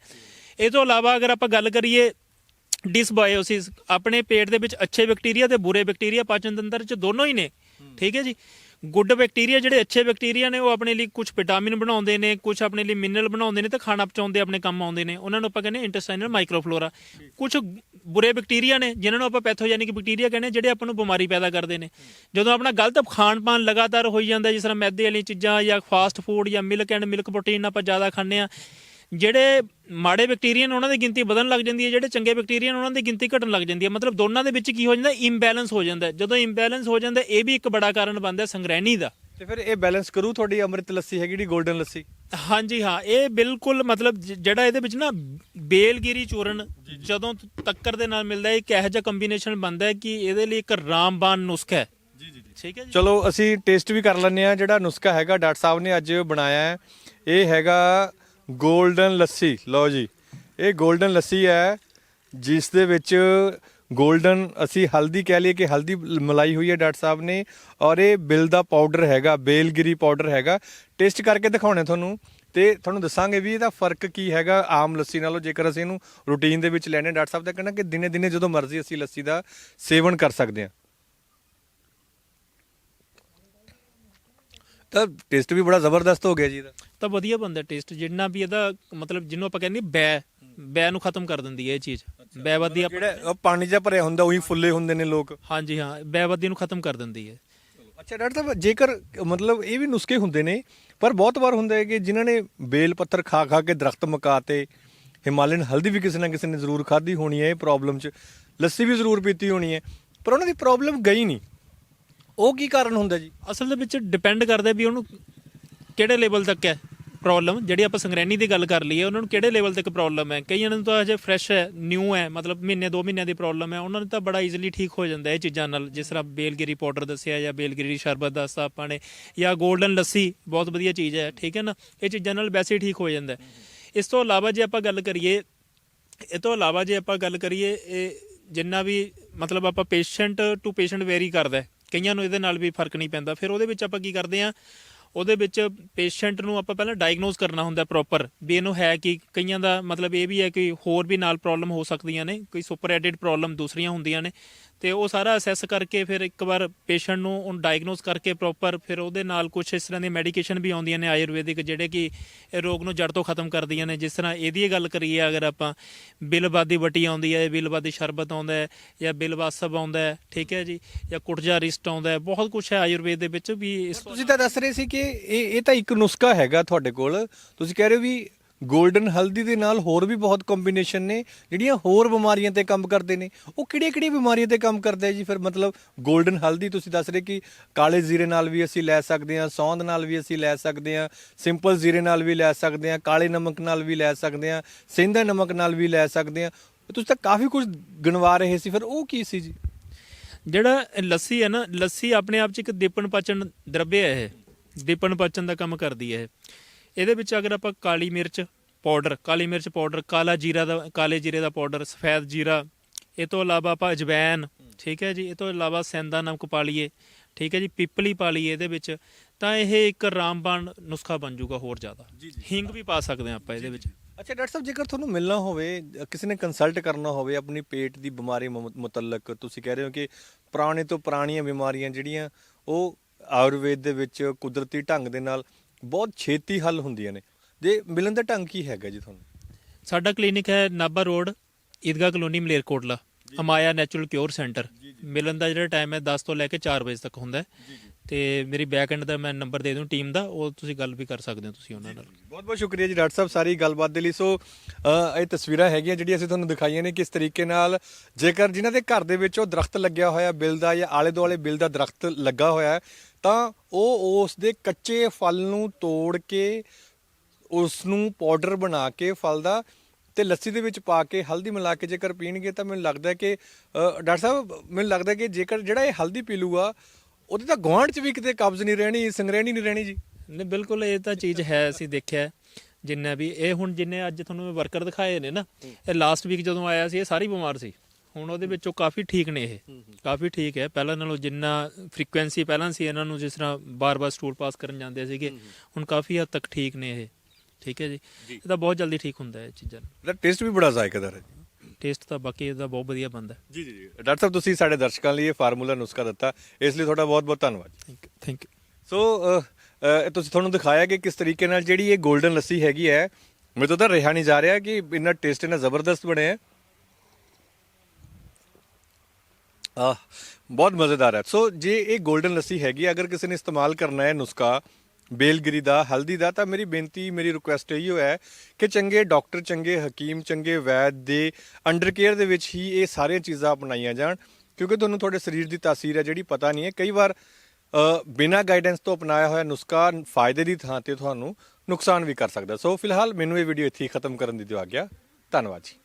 ਇਹ ਤੋਂ ਇਲਾਵਾ ਅਗਰ ਆਪਾਂ ਗੱਲ ਕਰੀਏ ਡਿਸਬਾਇਓਸਿਸ ਆਪਣੇ ਪੇਟ ਦੇ ਵਿੱਚ ਅੱਛੇ ਬੈਕਟੀਰੀਆ ਤੇ ਬੁਰੇ ਬੈਕਟੀਰੀਆ ਪਾਚਨ ਤੰਤਰ ਚ ਦੋਨੋਂ ਹੀ ਨੇ। ਠੀਕ ਹੈ ਜੀ? ਗੁੱਡ ਬੈਕਟੀਰੀਆ ਜਿਹੜੇ ਅੱਛੇ ਬੈਕਟੀਰੀਆ ਨੇ, ਉਹ ਆਪਣੇ ਲਈ ਕੁਝ ਵਿਟਾਮਿਨ ਬਣਾਉਂਦੇ ਨੇ ਕੁਝ ਆਪਣੇ ਲਈ ਮਿਨਰਲ ਬਣਾਉਂਦੇ ਨੇ ਤੇ ਖਾਣਾ ਪਚਾਉਂਦੇ, ਆਪਣੇ ਕੰਮ ਆਉਂਦੇ ਨੇ। ਉਹਨਾਂ ਨੂੰ ਆਪਾਂ ਕਹਿੰਦੇ ਇੰਟੈਸਟਾਈਨਲ ਮਾਈਕਰੋਫਲੋਰਾ। ਕੁਝ ਬੁਰੇ ਬੈਕਟੀਰੀਆ ਨੇ, ਜਿਨ੍ਹਾਂ ਨੂੰ ਆਪਾਂ ਪੈਥੋਜੈਨਿਕ ਬੈਕਟੀਰੀਆ ਕਹਿੰਦੇ ਜਿਹੜੇ ਆਪਾਂ ਨੂੰ ਬਿਮਾਰੀ ਪੈਦਾ ਕਰਦੇ ਨੇ। ਜਦੋਂ ਆਪਣਾ ਗਲਤ ਖਾਣ ਪਾਣ ਲਗਾਤਾਰ ਹੋਈ ਜਾਂਦਾ, ਜਿਸ ਤਰ੍ਹਾਂ ਮੈਦੇ ਵਾਲੀਆਂ ਚੀਜ਼ਾਂ ਜਾਂ ਫਾਸਟ ਫੂਡ ਜਾਂ ਮਿਲਕ ਐਂਡ ਮਿਲਕ ਪ੍ਰੋਟੀਨ ਆਪਾਂ ਜ਼ਿਆਦਾ ਖਾਂਦੇ ਆ ਜਿਹੜੇ ਮਾੜੇ ਬੈਕਟੀਰੀਆ ਨੇ ਉਹਨਾਂ ਦੀ ਗਿਣਤੀ ਵਧਣ ਲੱਗ ਜਾਂਦੀ ਹੈ ਜਿਹੜੇ ਚੰਗੇ ਬੈਕਟੀਰੀਆ ਨੇ ਉਹਨਾਂ ਦੀ ਗਿਣਤੀ ਘਟਣ ਲੱਗ ਜਾਂਦੀ ਹੈ। ਮਤਲਬ ਦੋਨਾਂ ਦੇ ਵਿੱਚ ਕੀ ਹੋ ਜਾਂਦਾ? ਇੰਬੈਲੈਂਸ ਹੋ ਜਾਂਦਾ। ਜਦੋਂ ਇੰਬੈਲੈਂਸ ਹੋ ਜਾਂਦਾ ਇਹ ਵੀ ਇੱਕ ਬੜਾ ਕਾਰਨ ਬਣਦਾ ਸੰਗ੍ਰਹਿਣੀ ਦਾ। ਤੇ ਫਿਰ ਇਹ ਬੈਲੈਂਸ ਕਰੂ ਤੁਹਾਡੀ ਅੰਮ੍ਰਿਤ ਲੱਸੀ ਹੈਗੀ ਜਿਹੜੀ 골ਡਨ ਲੱਸੀ? ਹਾਂਜੀ ਹਾਂ। ਇਹ ਬਿਲਕੁਲ ਮਤਲਬ ਜ- ਜਿਹੜਾ ਇਹਦੇ ਵਿੱਚ ਨਾ ਬੇਲਗਿਰੀ ਚੂਰਨ ਜਦੋਂ ਤੱਕਰ ਦੇ ਨਾਲ ਮਿਲਦਾ ਹੈ ਇੱਕ ਇਹੋ ਜਿਹਾ ਕੰਬੀਨੇਸ਼ਨ ਬਣਦਾ ਹੈ ਕਿ ਇਹਦੇ ਲਈ ਇੱਕ ਰਾਮਬਾਨ ਨੁਸਖਾ ਹੈ। ਜੀ ਜੀ ਠੀਕ ਹੈ ਜੀ? ਚਲੋ ਅਸੀਂ ਟੇਸਟ ਵੀ ਕਰ ਲੈਂਦੇ ਆ ਜਿਹੜਾ ਨੁਸਖਾ ਹੈਗਾ ਡਾਕਟਰ ਸਾਹਿਬ ਨੇ ਅੱਜ ਬਣਾਇਆ ਹੈ ਇਹ ਹੈਗਾ ਗੋਲਡਨ ਲੱਸੀ, ਲਓ ਜੀ। ਇਹ ਗੋਲਡਨ ਲੱਸੀ ਹੈ, ਜਿਸ ਦੇ ਵਿੱਚ ਗੋਲਡਨ ਅਸੀਂ ਹਲਦੀ ਕਹਿ ਲਈਏ ਕਿ ਹਲਦੀ ਮਲਾਈ ਹੋਈ ਹੈ ਡਾਕਟਰ ਸਾਹਿਬ ਨੇ, ਔਰ ਇਹ ਬਿਲ ਦਾ ਪਾਊਡਰ ਹੈਗਾ, ਬੇਲਗਿਰੀ ਪਾਊਡਰ ਹੈਗਾ। ਟੇਸਟ ਕਰਕੇ ਦਿਖਾਉਣੇ ਤੁਹਾਨੂੰ ਤੇ ਤੁਹਾਨੂੰ ਦੱਸਾਂਗੇ ਵੀ ਇਹਦਾ ਫ਼ਰਕ ਕੀ ਹੈਗਾ ਆਮ ਲੱਸੀ ਨਾਲੋਂ। ਜੇਕਰ ਅਸੀਂ ਇਹਨੂੰ ਰੂਟੀਨ ਦੇ ਵਿੱਚ ਲੈਣੇ ਡਾਕਟਰ ਸਾਹਿਬ ਦਾ ਕਹਿੰਦਾ ਕਿ ਦਿਨੇ ਦਿਨੇ ਜਦੋਂ ਮਰਜ਼ੀ ਅਸੀਂ ਲੱਸੀ ਦਾ ਸੇਵਨ ਕਰ ਸਕਦੇ ਹਾਂ। ਤਾਂ ਟੇਸਟ ਵੀ ਬੜਾ ਜ਼ਬਰਦਸਤ ਹੋ ਗਿਆ ਜੀ ਇਹਦਾ। ਤਾਂ ਵਧੀਆ ਬੰਦਾ ਟੇਸਟ ਜਿੰਨਾ ਵੀ ਇਹਦਾ ਮਤਲਬ ਜਿਹਨੂੰ ਆਪਾਂ ਕਹਿੰਦੇ ਬੈ ਬੈ ਨੂੰ ਖਤਮ ਕਰ ਦਿੰਦੀ ਹੈ ਇਹ ਚੀਜ਼। ਬੈਵਾਦੀ ਆਪ- ਜਿਹੜਾ ਉਹ ਪਾਣੀ ਜਿਹਾ ਭਰਿਆ ਹੁੰਦਾ ਉਹੀ ਫੁੱਲੇ ਹੁੰਦੇ ਨੇ ਲੋਕ। ਹਾਂਜੀ ਹਾਂ ਬੈਵਾਦੀ ਨੂੰ ਖਤਮ ਕਰ ਦਿੰਦੀ ਹੈ। ਅੱਛਾ ਡਾਕਟਰ ਸਾਹਿਬ ਜੇਕਰ ਮਤਲਬ ਇਹ ਵੀ ਨੁਸਖੇ ਹੁੰਦੇ ਨੇ ਪਰ ਬਹੁਤ ਵਾਰ ਹੁੰਦਾ ਹੈ ਕਿ ਜਿਨ੍ਹਾਂ ਨੇ ਬੇਲ ਪੱਤਰ ਖਾ ਖਾ ਕੇ ਦਰਖਤ ਮਕਾਤੇ ਹਿਮਾਲਯਨ ਹਲਦੀ ਵੀ ਕਿਸੇ ਨਾ ਕਿਸੇ ਨੇ ਜ਼ਰੂਰ ਖਾਧੀ ਹੋਣੀ ਹੈ ਇਹ ਪ੍ਰੋਬਲਮ 'ਚ ਲੱਸੀ ਵੀ ਜ਼ਰੂਰ ਪੀਤੀ ਹੋਣੀ ਹੈ ਪਰ ਉਹਨਾਂ ਦੀ ਪ੍ਰੋਬਲਮ ਗਈ ਨਹੀਂ। ਉਹ ਕੀ ਕਾਰਨ ਹੁੰਦਾ ਜੀ? ਅਸਲ ਦੇ ਵਿੱਚ ਡਿਪੈਂਡ ਕਰਦਾ ਵੀ ਉਹਨੂੰ ਕਿਹੜੇ ਲੈਵਲ ਤੱਕ ਹੈ ਪ੍ਰੋਬਲਮ ਜਿਹੜੀ ਆਪਾਂ ਸੰਗਰੈਣੀ ਦੀ ਗੱਲ ਕਰ ਲਈਏ, ਉਹਨਾਂ ਨੂੰ ਕਿਹੜੇ ਲੈਵਲ ਤੱਕ ਪ੍ਰੋਬਲਮ ਹੈ? ਕਈਆਂ ਨੂੰ ਤਾਂ ਅਜੇ ਫਰੈਸ਼ ਹੈ ਨਿਊ ਹੈ, ਮਤਲਬ ਮਹੀਨੇ, ਦੋ ਮਹੀਨਿਆਂ ਦੀ ਪ੍ਰੋਬਲਮ ਹੈ। ਉਹਨਾਂ ਨੂੰ ਤਾਂ ਬੜਾ ਈਜ਼ੀਲੀ ਠੀਕ ਹੋ ਜਾਂਦਾ ਇਹ ਚੀਜ਼ਾਂ ਨਾਲ। ਜਿਸ ਤਰ੍ਹਾਂ ਬੇਲਗਿਰੀ ਪਾਊਡਰ ਦੱਸਿਆ ਜਾਂ ਬੇਲਗਿਰੀ ਸ਼ਰਬਤ ਦੱਸਤਾ ਆਪਾਂ ਨੇ, ਜਾਂ 골ਡਨ ਲੱਸੀ, ਬਹੁਤ ਵਧੀਆ ਚੀਜ਼ ਹੈ, ਠੀਕ ਹੈ ਨਾ? ਇਹ ਚੀਜ਼ਾਂ ਨਾਲ ਵੈਸੇ ਹੀ ਠੀਕ ਹੋ ਜਾਂਦਾ ਇਸ ਤੋਂ ਇਲਾਵਾ ਜੇ ਆਪਾਂ ਗੱਲ ਕਰੀਏ, ਇਹ ਤੋਂ ਇਲਾਵਾ ਜੇ ਆਪਾਂ ਗੱਲ ਕਰੀਏ, ਇਹ ਜਿੰਨਾ ਵੀ ਮਤਲਬ ਆਪਾਂ ਪੇਸ਼ੈਂਟ ਟੂ ਪੇਸ਼ੈਂਟ ਵੇਰੀ ਕਰਦਾ ਕਈਆਂ ਨੂੰ ਇਹਦੇ ਨਾਲ ਵੀ ਫ਼ਰਕ ਨਹੀਂ ਪੈਂਦਾ। ਫਿਰ ਉਹਦੇ ਵਿੱਚ ਆਪਾਂ ਕੀ ਕਰਦੇ ਆ ਉਹਦੇ ਵਿੱਚ ਪੇਸ਼ੈਂਟ ਨੂੰ ਆਪਾਂ ਪਹਿਲਾਂ ਡਾਇਗਨੋਸ ਕਰਨਾ ਹੁੰਦਾ ਪ੍ਰੋਪਰ ਵੀ ਇਹਨੂੰ ਹੈ ਕਿ ਕਈਆਂ ਦਾ ਮਤਲਬ ਇਹ ਵੀ ਹੈ ਕਿ ਹੋਰ ਵੀ ਨਾਲ ਪ੍ਰੋਬਲਮ ਹੋ ਸਕਦੀਆਂ ਨੇ, ਕੋਈ ਸੁਪਰ ਐਡਿਡ ਪ੍ਰੋਬਲਮ ਦੂਸਰੀਆਂ ਹੁੰਦੀਆਂ ਨੇ। ਤੇ ਉਹ ਸਾਰਾ ਅਸੈਸ ਕਰਕੇ ਫਿਰ ਇੱਕ ਵਾਰ ਪੇਸ਼ੈਂਟ ਨੂੰ ਉਹਨੂੰ ਡਾਇਗਨੋਸ ਕਰਕੇ ਪ੍ਰੋਪਰ ਫਿਰ ਉਹਦੇ ਨਾਲ ਕੁਝ ਇਸ ਤਰ੍ਹਾਂ ਦੀ ਮੈਡੀਕੇਸ਼ਨ ਵੀ ਆਉਂਦੀਆਂ ਨੇ ਆਯੁਰਵੈਦਿਕ ਜਿਹੜੇ ਕਿ ਰੋਗ ਨੂੰ ਜੜ ਤੋਂ ਖਤਮ ਕਰਦੀਆਂ ਨੇ, ਜਿਸ ਤਰ੍ਹਾਂ ਇਹਦੀ ਗੱਲ ਕਰੀਏ ਅਗਰ ਆਪਾਂ ਬਿਲਵਾਦੀ ਵਟੀ ਆਉਂਦੀ ਹੈ ਬਿਲਵਾਦੀ ਸ਼ਰਬਤ ਆਉਂਦਾ ਹੈ ਜਾਂ ਬਿਲਵਾਸਬ ਆਉਂਦਾ ਹੈ, ਠੀਕ ਹੈ ਜੀ, ਜਾਂ ਕੁਟਜਾ ਰਿਸਟ ਆਉਂਦਾ ਹੈ, ਬਹੁਤ ਕੁਝ ਹੈ ਆਯੁਰਵੇਦ ਦੇ ਵਿੱਚ ਵੀ ਤੁਸੀਂ ਤਾਂ ਦੱਸ ਰਹੇ ਸੀ ਕਿ ਇਹ ਇਹ ਤਾਂ ਇੱਕ ਨੁਸਖਾ ਹੈਗਾ ਤੁਹਾਡੇ ਕੋਲ। ਤੁਸੀਂ ਕਹਿ ਰਹੇ ਹੋ ਵੀ 골ਡਨ ਹਲਦੀ ਦੇ ਨਾਲ ਹੋਰ ਵੀ ਬਹੁਤ ਕੰਬੀਨੇਸ਼ਨ ਨੇ, ਜਿਹੜੀਆਂ ਹੋਰ ਬਿਮਾਰੀਆਂ ਤੇ ਕੰਮ ਕਰਦੇ ਨੇ। ਉਹ ਕਿਹੜੀਆਂ ਕਿਹੜੀਆਂ ਬਿਮਾਰੀਆਂ ਤੇ ਕੰਮ ਕਰਦੇ ਆ ਜੀ? ਫਿਰ ਮਤਲਬ 골ਡਨ ਹਲਦੀ ਤੁਸੀਂ ਦੱਸ ਰਹੇ ਕਿ ਕਾਲੇ ਜ਼ੀਰੇ ਨਾਲ ਵੀ ਅਸੀਂ ਲੈ ਸਕਦੇ ਹਾਂ ਸੌਂਦ ਨਾਲ ਵੀ ਅਸੀਂ ਲੈ ਸਕਦੇ ਹਾਂ, ਸਿੰਪਲ ਜ਼ੀਰੇ ਨਾਲ ਵੀ ਲੈ ਸਕਦੇ ਹਾਂ, ਕਾਲੇ ਨਮਕ ਨਾਲ ਵੀ ਲੈ ਸਕਦੇ ਹਾਂ, ਸਿੰਧਾ ਨਮਕ ਨਾਲ ਵੀ ਲੈ ਸਕਦੇ ਹਾਂ। ਤੁਸੀਂ ਤਾਂ ਕਾਫੀ ਕੁਝ ਗਿਣਵਾ ਰਹੇ ਸੀ, ਫਿਰ ਉਹ ਕੀ ਸੀ ਜੀ? ਜਿਹੜਾ ਲੱਸੀ ਹੈ ਨਾ, ਲੱਸੀ ਆਪਣੇ ਆਪ ਚ ਇੱਕ ਦੀਪਨ ਪਾਚਨ ਦਰਬਯ ਹੈ ਇਹ। ਦੀਪਨ ਪਾਚਨ ਦਾ ਕੰਮ ਕਰਦੀ ਹੈ ਇਹ। ਇਹਦੇ ਵਿੱਚ ਅਗਰ ਆਪਾਂ ਕਾਲੀ ਮਿਰਚ ਪਾਊਡਰ ਕਾਲੀ ਮਿਰਚ ਪਾਊਡਰ ਕਾਲਾ ਜੀਰਾ ਦਾ ਕਾਲੇ ਜੀਰੇ ਦਾ ਪਾਊਡਰ ਸਫੈਦ ਜੀਰਾ ਇਹ ਤੋਂ ਇਲਾਵਾ ਆਪਾਂ ਅਜਵੈਨ ਠੀਕ ਹੈ ਜੀ ਇਹ ਤੋਂ ਇਲਾਵਾ ਸੈਂਦਾ ਨਮਕ ਪਾ ਲਈਏ ਠੀਕ ਹੈ ਜੀ ਪਿਪਲੀ ਪਾ ਲਈਏ ਇਹਦੇ ਵਿੱਚ ਤਾਂ ਇਹ ਇੱਕ ਰਾਮਬਾਣ ਨੁਸਖਾ ਬਣ ਜਾਊਗਾ ਹੋਰ ਜ਼ਿਆਦਾ। ਹਿੰਗ ਵੀ ਪਾ ਸਕਦੇ ਹਾਂ ਆਪਾਂ ਇਹਦੇ ਵਿੱਚ। ਅੱਛਾ ਡਾਕਟਰ ਸਾਹਿਬ ਜੇਕਰ ਤੁਹਾਨੂੰ ਮਿਲਣਾ ਹੋਵੇ ਕਿਸੇ ਨੇ ਕੰਸਲਟ ਕਰਨਾ ਹੋਵੇ ਆਪਣੀ ਪੇਟ ਦੀ ਬਿਮਾਰੀ ਮੁਤਲਕ ਤੁਸੀਂ ਕਹਿ ਰਹੇ ਹੋ ਕਿ ਪੁਰਾਣੇ ਤੋਂ ਪੁਰਾਣੀਆਂ ਬਿਮਾਰੀਆਂ ਜਿਹੜੀਆਂ ਉਹ ਆਯੁਰਵੇਦ ਦੇ ਵਿੱਚ ਕੁਦਰਤੀ ਢੰਗ ਦੇ ਨਾਲ ਬਹੁਤ ਛੇਤੀ ਹੱਲ ਹੁੰਦੀਆਂ ਨੇ। ਜੇ ਮਿਲਣ ਦਾ ਢੰਗ ਕੀ ਹੈਗਾ ਜੀ ਤੁਹਾਨੂੰ? ਸਾਡਾ ਕਲੀਨਿਕ ਹੈ Nabha road Idgah colony Malerkotla Amaya natural cure centre. ਮਿਲਣ ਦਾ ਜਿਹੜਾ ਟਾਈਮ ਹੈ 10 ਤੋਂ ਲੈ ਕੇ 4 ਵਜੇ ਤੱਕ ਹੁੰਦਾ ਹੈ। ਤੇ ਮੇਰੀ ਬੈਕ ਐਂਡ ਦਾ ਮੈਂ ਨੰਬਰ ਦੇ ਦੂੰ ਟੀਮ ਦਾ ਉਹ ਤੁਸੀਂ ਗੱਲ ਵੀ ਕਰ ਸਕਦੇ ਹੋ ਤੁਸੀਂ ਉਹਨਾਂ ਨਾਲ। ਬਹੁਤ ਬਹੁਤ ਸ਼ੁਕਰੀਆ ਜੀ ਡਾਕਟਰ ਸਾਹਿਬ ਸਾਰੀ ਗੱਲਬਾਤ ਦੇ ਲਈ। ਸੋ ਇਹ ਤਸਵੀਰਾਂ ਹੈਗੀਆਂ ਜਿਹੜੀਆਂ ਅਸੀਂ ਤੁਹਾਨੂੰ ਦਿਖਾਈਆਂ ਨੇ ਕਿਸ ਤਰੀਕੇ ਨਾਲ ਜੇਕਰ ਜਿਨ੍ਹਾਂ ਦੇ ਘਰ ਦੇ ਵਿੱਚ ਉਹ ਦਰਖਤ ਲੱਗਿਆ ਹੋਇਆ ਬਿਲ ਦਾ ਜਾਂ ਆਲੇ ਦੁਆਲੇ ਬਿਲ ਦਾ ਦਰਖਤ ਲੱਗਾ ਹੋਇਆ ਤਾਂ ਉਹ ਉਸ ਦੇ ਕੱਚੇ ਫਲ ਨੂੰ ਤੋੜ ਕੇ ਉਸ ਨੂੰ ਪਾਊਡਰ ਬਣਾ ਕੇ ਫਲ ਦਾ ਤੇ ਲੱਸੀ ਦੇ ਵਿੱਚ ਪਾ ਕੇ ਹਲਦੀ ਮਿਲਾ ਕੇ ਜੇਕਰ ਪੀਣਗੇ ਤਾਂ ਮੈਨੂੰ ਲੱਗਦਾ ਕਿ ਡਾਕਟਰ ਸਾਹਿਬ, ਮੈਨੂੰ ਲੱਗਦਾ ਕਿ ਜੇਕਰ ਜਿਹੜਾ ਇਹ ਹਲਦੀ ਪੀ ਲੂਗਾ, ਉਹਦੇ ਤਾਂ ਗੁਆਂਢ 'ਚ ਵੀ ਕਿਤੇ ਕਬਜ਼ ਨਹੀਂ ਰਹਿਣੀ, ਸੰਗ੍ਰਹਿਣੀ ਨਹੀਂ ਰਹਿਣੀ ਜੀ। ਨਹੀਂ, ਬਿਲਕੁਲ ਇਹ ਤਾਂ ਚੀਜ਼ ਹੈ, ਅਸੀਂ ਦੇਖਿਆ ਜਿੰਨਾ ਵੀ, ਇਹ ਹੁਣ ਜਿੰਨੇ ਅੱਜ ਤੁਹਾਨੂੰ ਵਰਕਰ ਦਿਖਾਏ ਨੇ ਨਾ, ਇਹ ਲਾਸਟ ਵੀਕ ਜਦੋਂ ਆਇਆ ਸੀ, ਇਹ ਸਾਰੀ ਬਿਮਾਰ ਸੀ। ਹੁਣ ਉਹਦੇ ਵਿੱਚੋਂ ਕਾਫੀ ਠੀਕ ਨੇ ਇਹ। ਕਾਫੀ ਠੀਕ ਹੈ। ਪਹਿਲਾਂ ਨਾਲੋਂ ਜਿੰਨਾ ਫ੍ਰੀਕੁਐਂਸੀ ਪਹਿਲਾਂ ਸੀ ਇਹਨਾਂ ਨੂੰ ਜਿਸ ਤਰ੍ਹਾਂ ਬਾਰ-ਬਾਰ ਸਟੂਲ ਪਾਸ ਕਰਨ ਜਾਂਦੇ ਸੀਗੇ ਹੁਣ ਕਾਫੀ ਹੱਦ ਤੱਕ ਠੀਕ ਨੇ ਇਹ। ਠੀਕ ਹੈ ਜੀ? ਇਹ ਤਾਂ ਬਹੁਤ ਜਲਦੀ ਠੀਕ ਹੁੰਦਾ ਹੈ ਇਹ ਚੀਜ਼ਾਂ ਇਹਦਾ ਟੇਸਟ ਵੀ ਬੜਾ ਜ਼ਾਇਕੇਦਾਰ ਹੈ ਜੀ। ਟੇਸਟ ਤਾਂ ਬਾਕੀ ਇਹਦਾ ਬਹੁਤ ਵਧੀਆ ਬੰਦਾ ਜੀ ਜੀ ਜੀ। ਡਾਕਟਰ ਸਾਹਿਬ ਤੁਸੀਂ ਸਾਡੇ ਦਰਸ਼ਕਾਂ ਲਈ ਇਹ ਫਾਰਮੂਲਾ ਨੁਸਖਾ ਦਿੱਤਾ। ਇਸ ਲਈ ਤੁਹਾਡਾ ਬਹੁਤ ਬਹੁਤ ਧੰਨਵਾਦ thank you thank you so ਤੁਸੀਂ ਤੁਹਾਨੂੰ ਦਿਖਾਇਆ ਕਿ ਕਿਸ ਤਰੀਕੇ ਨਾਲ ਜਿਹੜੀ ਇਹ 골ਡਨ ਲੱਸੀ ਹੈਗੀ ਹੈ ਮੇਰੇ ਤੋਂ ਤਾਂ ਰਿਹਾ ਨਹੀਂ ਜਾ ਰਿਹਾ ਕਿ ਇੰਨਾ ਟੇਸਟ ਇਹਨਾਂ ਜ਼ਬਰਦਸਤ ਬਣਿਆ ਹੈ ਆਹ ਬਹੁਤ ਮਜ਼ੇਦਾਰ ਹੈ। ਸੋ ਜੇ ਇਹ 골ਡਨ ਲੱਸੀ ਹੈਗੀ ਅਗਰ ਕਿਸੇ ਨੇ ਇਸਤੇਮਾਲ ਕਰਨਾ ਹੈ ਨੁਸਖਾ ਬੇਲਗਿਰੀ ਦਾ ਹਲਦੀ ਦਾ ਤਾਂ ਮੇਰੀ ਬੇਨਤੀ ਮੇਰੀ ਰਿਕੁਐਸਟ ਇਹੀ ਹੈ ਕਿ ਚੰਗੇ ਡਾਕਟਰ ਚੰਗੇ ਹਕੀਮ ਚੰਗੇ ਵੈਦ ਦੇ ਅੰਡਰ ਕੇਅਰ ਦੇ ਵਿੱਚ ਹੀ ਇਹ ਸਾਰੀਆਂ ਚੀਜ਼ਾਂ ਅਪਣਾਈਆਂ ਜਾਣ ਕਿਉਂਕਿ ਤੁਹਾਨੂੰ ਤੁਹਾਡੇ ਸਰੀਰ ਦੀ ਤਾਸੀਰ ਹੈ ਜਿਹੜੀ ਪਤਾ ਨਹੀਂ ਹੈ। ਕਈ ਵਾਰ ਅ, ਬਿਨਾਂ ਗਾਈਡੈਂਸ ਤੋਂ ਅਪਣਾਇਆ ਹੋਇਆ ਨੁਸਖਾ ਫਾਇਦੇ ਦੀ ਥਾਂ ਤੇ ਤੁਹਾਨੂੰ ਨੁਕਸਾਨ ਵੀ ਕਰ ਸਕਦਾ। ਸੋ ਫਿਲਹਾਲ ਮੈਨੂੰ ਇਹ ਵੀਡੀਓ ਇੱਥੇ ਹੀ ਖਤਮ ਕਰਨ ਦੀ ਦਿਓ ਆ ਗਿਆ ਧੰਨਵਾਦ ਜੀ।